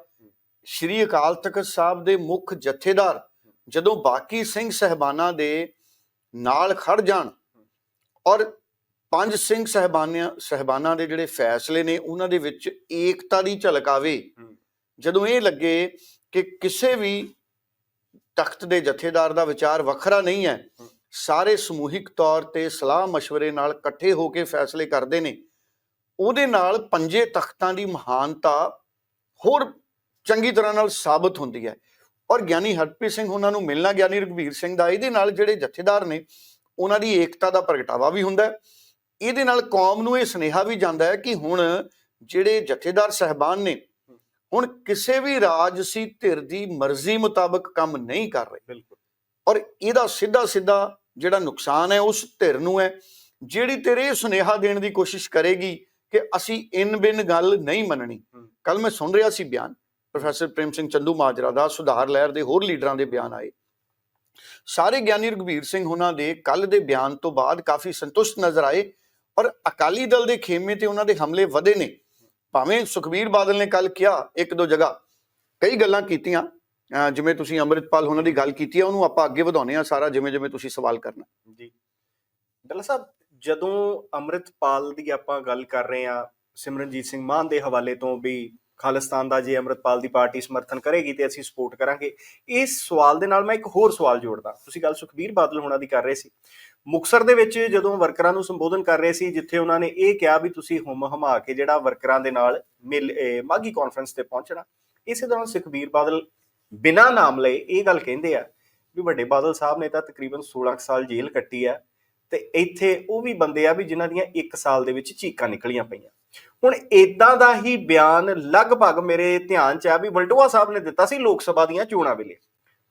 ਸ਼੍ਰੀ ਅਕਾਲ ਤਖਤ ਸਾਹਿਬ ਦੇ ਮੁੱਖ ਜਥੇਦਾਰ ਜਦੋਂ ਬਾਕੀ ਸਿੰਘ ਸਹਿਬਾਨਾਂ ਦੇ ਨਾਲ ਖੜ ਜਾਣ ਔਰ ਪੰਜ ਸਿੰਘ ਸਹਿਬਾਨਾਂ ਸਹਿਬਾਨਾਂ ਦੇ ਜਿਹੜੇ ਫੈਸਲੇ ਨੇ, ਉਹਨਾਂ ਦੇ ਵਿੱਚ ਏਕਤਾ ਦੀ ਝਲਕ ਆਵੇ, ਜਦੋਂ ਇਹ ਲੱਗੇ ਕਿ ਕਿਸੇ ਵੀ ਤਖਤ ਦੇ ਜਥੇਦਾਰ ਦਾ ਵਿਚਾਰ ਵੱਖਰਾ ਨਹੀਂ ਹੈ, ਸਾਰੇ ਸਮੂਹਿਕ ਤੌਰ ਤੇ ਸਲਾਹ مشਵਰੇ ਨਾਲ ਇਕੱਠੇ ਹੋ ਕੇ ਫੈਸਲੇ ਕਰਦੇ ਨੇ, ਉਹਦੇ ਨਾਲ ਪੰਜੇ ਤਖਤਾਂ ਦੀ ਮਹਾਨਤਾ ਹੋਰ ਚੰਗੀ ਤਰ੍ਹਾਂ ਨਾਲ ਸਾਬਤ ਹੁੰਦੀ ਹੈ। ਔਰ ਗਿਆਨੀ ਹਰਪ੍ਰੀਤ ਸਿੰਘ ਉਹਨਾਂ ਨੂੰ ਮਿਲਣਾ ਗਿਆਨੀ ਰਘਬੀਰ ਸਿੰਘ ਦਾ ਇਹਦੇ ਨਾਲ ਜਿਹੜੇ ਜਥੇਦਾਰ ਨੇ ਉਹਨਾਂ ਦੀ ਏਕਤਾ ਦਾ ਪ੍ਰਗਟਾਵਾ ਵੀ ਹੁੰਦਾ ਹੈ। ਇਹਦੇ ਨਾਲ ਕੌਮ ਨੂੰ ਇਹ ਸੁਨੇਹਾ ਵੀ ਜਾਂਦਾ ਹੈ ਕਿ ਹੁਣ ਜਿਹੜੇ ਜਥੇਦਾਰ ਸਹਿਬਾਨ ਨੇ ਹੁਣ ਕਿਸੇ ਵੀ ਰਾਜਸੀ ਧਿਰ ਦੀ ਮਰਜ਼ੀ ਮੁਤਾਬਕ ਕੰਮ ਨਹੀਂ ਕਰ ਰਹੇ। ਬਿਲਕੁਲ। ਔਰ ਇਹਦਾ ਸਿੱਧਾ ਸਿੱਧਾ ਜਿਹੜਾ ਨੁਕਸਾਨ ਹੈ ਉਸ ਧਿਰ ਨੂੰ ਹੈ ਜਿਹੜੀ ਤੇਰੇ ਇਹ ਸੁਨੇਹਾ ਦੇਣ ਦੀ ਕੋਸ਼ਿਸ਼ ਕਰੇਗੀ ਕਿ ਅਸੀਂ ਇਨ ਬਿਨ ਗੱਲ ਨਹੀਂ ਮੰਨਣੀ। ਕੱਲ ਮੈਂ ਸੁਣ ਰਿਹਾ ਸੀ ਬਿਆਨ ਪ੍ਰੋਫੈਸਰ ਪ੍ਰੇਮ ਸਿੰਘ ਚੰਦੂ ਮਾਜਰਾ ਦਾ ਸੁਧਾਰ ਲਹਿਰ ਦੇ ਹੋਰ ਲੀਡਰਾਂ ਦੇ ਬਿਆਨ ਆਏ। ਸਾਰੇ ਗਿਆਨੀ ਰਘਬੀਰ ਸਿੰਘ ਉਹਨਾਂ ਦੇ ਕੱਲ ਦੇ ਬਿਆਨ ਤੋਂ ਬਾਅਦ ਕਾਫੀ ਸੰਤੁਸ਼ਟ ਨਜ਼ਰ ਆਏ ਔਰ ਅਕਾਲੀ ਦਲ ਦੇ ਖੇਮੇ ਤੇ ਉਹਨਾਂ ਦੇ ਹਮਲੇ ਵਧੇ ਨੇ। ਭਾਵੇਂ ਸੁਖਬੀਰ ਬਾਦਲ ਨੇ ਕੱਲ ਕਿਹਾ, ਇੱਕ ਦੋ ਜਗ੍ਹਾ ਕਈ ਗੱਲਾਂ ਕੀਤੀਆਂ ਜਿਵੇਂ ਤੁਸੀਂ ਅੰਮ੍ਰਿਤਪਾਲ ਉਹਨਾਂ ਦੀ ਗੱਲ ਕੀਤੀ ਹੈ ਉਹਨੂੰ ਆਪਾਂ ਅੱਗੇ ਵਧਾਉਨੇ ਆ ਸਾਰਾ, ਜਿਵੇਂ ਜਿਵੇਂ ਤੁਸੀਂ ਸਵਾਲ ਕਰਨਾ। ਜੀ। ਡੱਲਾ ਸਾਹਿਬ, ਜਦੋਂ ਅੰਮ੍ਰਿਤਪਾਲ ਦੀ ਆਪਾਂ ਗੱਲ ਕਰ ਰਹੇ ਆ ਸਿਮਰਨਜੀਤ ਸਿੰਘ ਮਾਨ ਦੇ ਹਵਾਲੇ ਤੋਂ ਵੀ ਖਾਲਿਸਤਾਨ ਦਾ ਜੇ ਅੰਮ੍ਰਿਤਪਾਲ ਦੀ ਪਾਰਟੀ ਸਮਰਥਨ ਕਰੇਗੀ ਤੇ ਅਸੀਂ ਸਪੋਰਟ ਕਰਾਂਗੇ। ਇਸ ਸਵਾਲ ਦੇ ਨਾਲ ਮੈਂ ਇੱਕ ਹੋਰ ਸਵਾਲ ਜੋੜਦਾ। ਤੁਸੀਂ ਗੱਲ ਸੁਖਬੀਰ ਬਾਦਲ ਹੋਣਾ ਦੀ ਕਰ ਰਹੇ ਸੀ। ਮੁਕਸਰ ਦੇ ਵਿੱਚ ਜਦੋਂ ਵਰਕਰਾਂ ਨੂੰ ਸੰਬੋਧਨ ਕਰ ਰਹੇ ਸੀ, ਜਿੱਥੇ ਉਹਨਾਂ ਨੇ ਇਹ ਕਿਹਾ ਵੀ ਤੁਸੀਂ ਹੁਮ ਹਮਾ ਕੇ ਜਿਹੜਾ ਵਰਕਰਾਂ ਦੇ ਨਾਲ ਮਿਲ ਇਹ ਮਾਗੀ ਕਾਨਫਰੰਸ ਤੇ ਪਹੁੰਚਣਾ। ਇਸੇ ਦੌਰਾਨ ਸੁਖਬੀਰ ਬਾਦਲ ਬਿਨਾਂ ਨਾਮ ਲਏ ਇਹ ਗੱਲ ਕਹਿੰਦੇ ਆ ਵੀ ਵੱਡੇ ਬਾਦਲ ਸਾਹਿਬ ਨੇ ਤਾਂ ਤਕਰੀਬਨ 16 ਕੁ ਸਾਲ ਜੇਲ੍ਹ ਕੱਟੀ ਆ ਤੇ ਇੱਥੇ ਉਹ ਵੀ ਬੰਦੇ ਆ ਵੀ ਜਿਨ੍ਹਾਂ ਦੀਆਂ 1 ਸਾਲ ਦੇ ਵਿੱਚ ਚੀਕਾਂ ਨਿਕਲੀਆਂ ਪਈਆਂ। ਹੁਣ ਇਦਾਂ ਦਾ ਹੀ ਬਿਆਨ ਲਗਭਗ ਮੇਰੇ ਧਿਆਨ 'ਚ ਆ ਵੀ ਵਲਟੋਆ ਸਾਹਿਬ ਨੇ ਦਿੱਤਾ ਸੀ ਲੋਕ ਸਭਾ ਦੀਆਂ ਚੋਣਾਂ ਵੇਲੇ।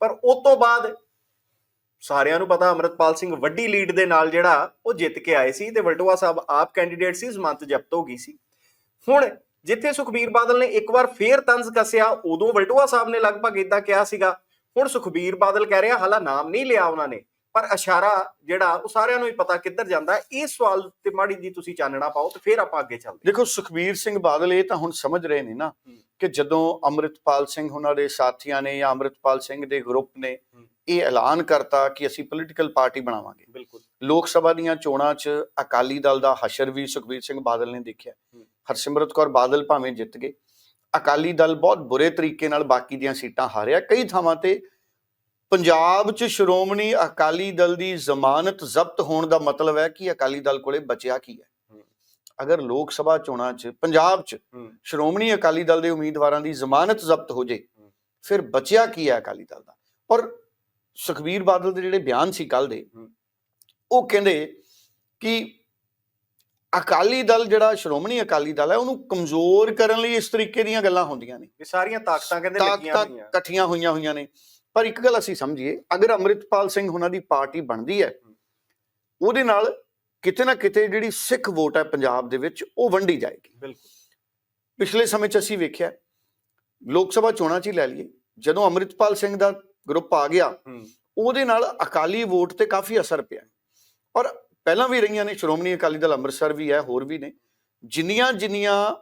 ਪਰ ਉਸ ਤੋਂ ਬਾਅਦ ਸਾਰਿਆਂ ਨੂੰ ਪਤਾ ਅਮਰਤਪਾਲ ਸਿੰਘ ਵੱਡੀ ਲੀਡ ਦੇ ਨਾਲ ਜਿਹੜਾ ਉਹ ਜਿੱਤ ਕੇ ਆਏ ਸੀ ਤੇ ਵਲਟੋਆ ਸਾਹਿਬ ਆਪ ਕੈਂਡੀਡੇਟ ਸੀ, ਜ਼ਮਾਨਤ ਜ਼ਬਤ ਹੋ ਗਈ ਸੀ। ਹੁਣ ਜਿੱਥੇ ਸੁਖਬੀਰ ਬਾਦਲ ਨੇ ਇੱਕ ਵਾਰ ਫੇਰ ਤੰਜ਼ ਕੱਸਿਆ, ਉਦੋਂ ਵਲਟੋਆ ਸਾਹਿਬ ਨੇ ਲਗਭਗ ਇਦਾਂ ਕਿਹਾ ਸੀਗਾ, ਹੁਣ ਸੁਖਬੀਰ ਬਾਦਲ ਕਹਿ ਰਿਹਾ ਹਾਲਾ ਨਾਮ ਨਹੀਂ ਲਿਆ ਉਹਨਾਂ ਨੇ। ਪਰ ਇਸ਼ਾਰਾ ਜਿਹੜਾ ਉਹ ਸਾਰਿਆਂ ਨੂੰ ਹੀ ਪਤਾ ਕਿੱਧਰ ਜਾਂਦਾ। ਇਹ ਸਵਾਲ ਤੇ ਮਾੜੀ ਜੀ ਤੁਸੀਂ ਚਾਨਣਾ ਪਾਓ ਤੇ ਫਿਰ ਆਪਾਂ ਅੱਗੇ ਚੱਲਦੇ। ਦੇਖੋ ਸੁਖਬੀਰ ਸਿੰਘ ਬਾਦਲ ਇਹ ਤਾਂ ਹੁਣ ਸਮਝ ਰਹੇ ਨੇ ਨਾ। ਕਿ ਜਦੋਂ ਅੰਮ੍ਰਿਤਪਾਲ ਸਿੰਘ ਉਹਨਾਂ ਦੇ ਸਾਥੀਆਂ ਨੇ ਜਾਂ ਅੰਮ੍ਰਿਤਪਾਲ ਸਿੰਘ ਦੇ ਗਰੁੱਪ ਨੇ। ਇਹ ਐਲਾਨ ਕਰਤਾ ਕਿ ਅਸੀਂ ਪੋਲੀਟੀਕਲ ਪਾਰਟੀ ਬਣਾਵਾਂਗੇ ਬਿਲਕੁਲ ਲੋਕ ਸਭਾ ਦੀਆਂ ਚੋਣਾਂ 'ਚ ਅਕਾਲੀ ਦਲ ਦਾ ਹਸ਼ਰ ਵੀ ਸੁਖਬੀਰ ਸਿੰਘ ਬਾਦਲ ਨੇ ਦੇਖਿਆ। ਹਰਸਿਮਰਤ ਕੌਰ ਬਾਦਲ ਭਾਵੇਂ ਜਿੱਤ ਗਏ ਅਕਾਲੀ ਦਲ ਬਹੁਤ ਬੁਰੇ ਤਰੀਕੇ ਨਾਲ ਬਾਕੀ ਦੀਆਂ ਸੀਟਾਂ ਹਾਰਿਆ ਕਈ ਥਾਵਾਂ ਤੇ ਪੰਜਾਬ 'ਚ ਸ਼੍ਰੋਮਣੀ ਅਕਾਲੀ ਦਲ ਦੀ ਜ਼ਮਾਨਤ ਜ਼ਬਤ ਹੋਣ ਦਾ ਮਤਲਬ ਹੈ ਕਿ ਅਕਾਲੀ ਦਲ ਕੋਲੇ ਬਚਿਆ ਕੀ ਹੈ। ਅਗਰ ਲੋਕ ਸਭਾ ਚੋਣਾਂ 'ਚ ਪੰਜਾਬ 'ਚ ਸ਼੍ਰੋਮਣੀ ਅਕਾਲੀ ਦਲ ਦੇ ਉਮੀਦਵਾਰਾਂ ਦੀ ਜ਼ਮਾਨਤ ਜ਼ਬਤ ਹੋ ਜੇ। ਫਿਰ ਬਚਿਆ ਕੀ ਹੈ ਅਕਾਲੀ ਦਲ ਦਾ ਔਰ ਸੁਖਬੀਰ ਬਾਦਲ ਦੇ ਜਿਹੜੇ ਬਿਆਨ ਸੀ ਕੱਲ ਦੇ। ਉਹ ਕਹਿੰਦੇ ਕਿ ਅਕਾਲੀ ਦਲ ਜਿਹੜਾ ਸ਼੍ਰੋਮਣੀ ਅਕਾਲੀ ਦਲ ਹੈ ਉਹਨੂੰ ਕਮਜ਼ੋਰ ਕਰਨ ਲਈ ਇਸ ਤਰੀਕੇ ਦੀਆਂ ਗੱਲਾਂ ਹੁੰਦੀਆਂ ਨੇ ਇਹ ਸਾਰੀਆਂ ਤਾਕਤਾਂ ਕਹਿੰਦੇ ਲੱਗੀਆਂ ਹੋਈਆਂ ਇਕੱਠੀਆਂ ਹੋਈਆਂ ਹੋਈਆਂ ਨੇ ਪਰ ਇੱਕ ਗੱਲ ਅਸੀਂ ਸਮਝੀਏ ਅਗਰ ਅੰਮ੍ਰਿਤਪਾਲ ਸਿੰਘ ਉਹਨਾਂ ਦੀ ਪਾਰਟੀ ਬਣਦੀ ਹੈ ਉਹਦੇ ਨਾਲ ਕਿਤੇ ਨਾ ਕਿਤੇ ਜਿਹੜੀ ਸਿੱਖ ਵੋਟ ਹੈ ਪੰਜਾਬ ਦੇ ਵਿੱਚ ਉਹ ਵੰਡੀ ਜਾਏਗੀ। ਬਿਲਕੁਲ। ਪਿਛਲੇ ਸਮੇਂ 'ਚ ਅਸੀਂ ਵੇਖਿਆ ਲੋਕ ਸਭਾ ਚੋਣਾਂ 'ਚ ਹੀ ਲੈ ਲਈਏ ਜਦੋਂ ਅੰਮ੍ਰਿਤਪਾਲ ਸਿੰਘ ਦਾ ਗਰੁੱਪ ਆ ਗਿਆ ਉਹਦੇ ਨਾਲ ਅਕਾਲੀ ਵੋਟ ਤੇ ਕਾਫੀ ਅਸਰ ਪਿਆ। ਔਰ ਪਹਿਲਾਂ ਵੀ ਰਹੀਆਂ ਨੇ ਸ਼੍ਰੋਮਣੀ ਅਕਾਲੀ ਦਲ ਅੰਮ੍ਰਿਤਸਰ ਵੀ ਹੈ ਹੋਰ ਵੀ ਨੇ। ਜਿੰਨੀਆਂ ਜਿੰਨੀਆਂ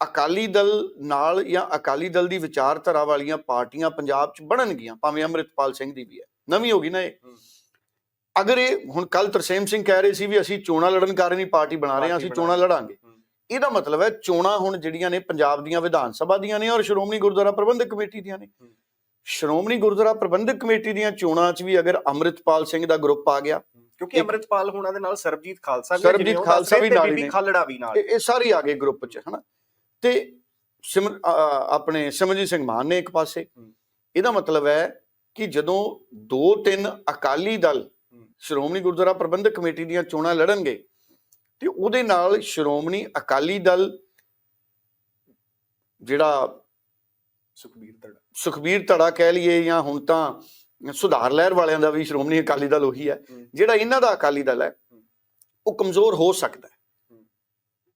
ਅਕਾਲੀ ਦਲ ਨਾਲ ਜਾਂ ਅਕਾਲੀ ਦਲ ਦੀ ਵਿਚਾਰਧਾਰਾ ਵਾਲੀਆਂ ਪਾਰਟੀਆਂ ਪੰਜਾਬ 'ਚ ਬਣਨਗੀਆਂ ਭਾਵੇਂ ਅੰਮ੍ਰਿਤਪਾਲ ਸਿੰਘ ਦੀ ਵੀ ਹੈ ਨਵੀਂ ਹੋ ਗਈ ਨਾ ਇਹ। ਅਗਰ ਇਹ ਹੁਣ ਕੱਲ ਤਰਸੇਮ ਸਿੰਘ ਕਹਿ ਰਹੇ ਸੀ ਵੀ ਅਸੀਂ ਚੋਣਾਂ ਲੜਨ ਕਾਰਨ ਹੀ ਪਾਰਟੀ ਬਣਾ ਰਹੇ ਹਾਂ ਅਸੀਂ ਚੋਣਾਂ ਲੜਾਂਗੇ। ਇਹਦਾ ਮਤਲਬ ਹੈ ਚੋਣਾਂ ਹੁਣ ਜਿਹੜੀਆਂ ਨੇ ਪੰਜਾਬ ਦੀਆਂ ਵਿਧਾਨ ਸਭਾ ਦੀਆਂ ਨੇ ਔਰ ਸ਼੍ਰੋਮਣੀ ਗੁਰਦੁਆਰਾ ਪ੍ਰਬੰਧਕ ਕਮੇਟੀ ਦੀਆਂ ਨੇ। ਸ਼੍ਰੋਮਣੀ ਗੁਰਦੁਆਰਾ ਪ੍ਰਬੰਧਕ ਕਮੇਟੀ ਦੀਆਂ ਚੋਣਾਂ 'ਚ ਵੀ ਅਗਰ ਅੰਮ੍ਰਿਤਪਾਲ ਸਿੰਘ ਦਾ ਗਰੁੱਪ ਆ ਗਿਆ ਕਿਉਂਕਿ ਅੰਮ੍ਰਿਤਪਾਲ ਹੋਣਾ ਦੇ ਨਾਲ ਸਰਬਜੀਤ ਖਾਲਸਾ ਵੀ ਸਰਬਜੀਤ ਖਾਲਸਾ ਵੀ ਨਾਲ ਨੇ। ਖਾਲੜਾ ਵੀ ਨਾਲ ਇਹ ਸਾਰੇ ਆ ਗਏ ਗਰੁੱਪ 'ਚ ਹਨਾ ਤੇ ਸਿਮਰ ਆਪਣੇ ਸਿਮਰਜੀਤ ਸਿੰਘ ਮਾਨ ਨੇ ਇੱਕ ਪਾਸੇ। ਇਹਦਾ ਮਤਲਬ ਹੈ ਕਿ ਜਦੋਂ ਦੋ ਤਿੰਨ ਅਕਾਲੀ ਦਲ। ਸ਼੍ਰੋਮਣੀ ਗੁਰਦੁਆਰਾ ਪ੍ਰਬੰਧਕ ਕਮੇਟੀ ਦੀਆਂ ਚੋਣਾਂ ਲੜਨਗੇ ਤੇ ਉਹਦੇ ਨਾਲ ਸ਼੍ਰੋਮਣੀ ਅਕਾਲੀ ਦਲ ਜਿਹੜਾ ਸੁਖਬੀਰ ਧੜਾ ਸੁਖਬੀਰ ਧੜਾ ਕਹਿ ਲਈਏ ਜਾਂ ਹੁਣ ਤਾਂ ਸੁਧਾਰ ਲਹਿਰ ਵਾਲਿਆਂ ਦਾ ਵੀ ਸ਼੍ਰੋਮਣੀ ਅਕਾਲੀ ਦਲ ਉਹੀ ਹੈ। ਜਿਹੜਾ ਇਹਨਾਂ ਦਾ ਅਕਾਲੀ ਦਲ ਹੈ ਉਹ ਕਮਜ਼ੋਰ ਹੋ ਸਕਦਾ।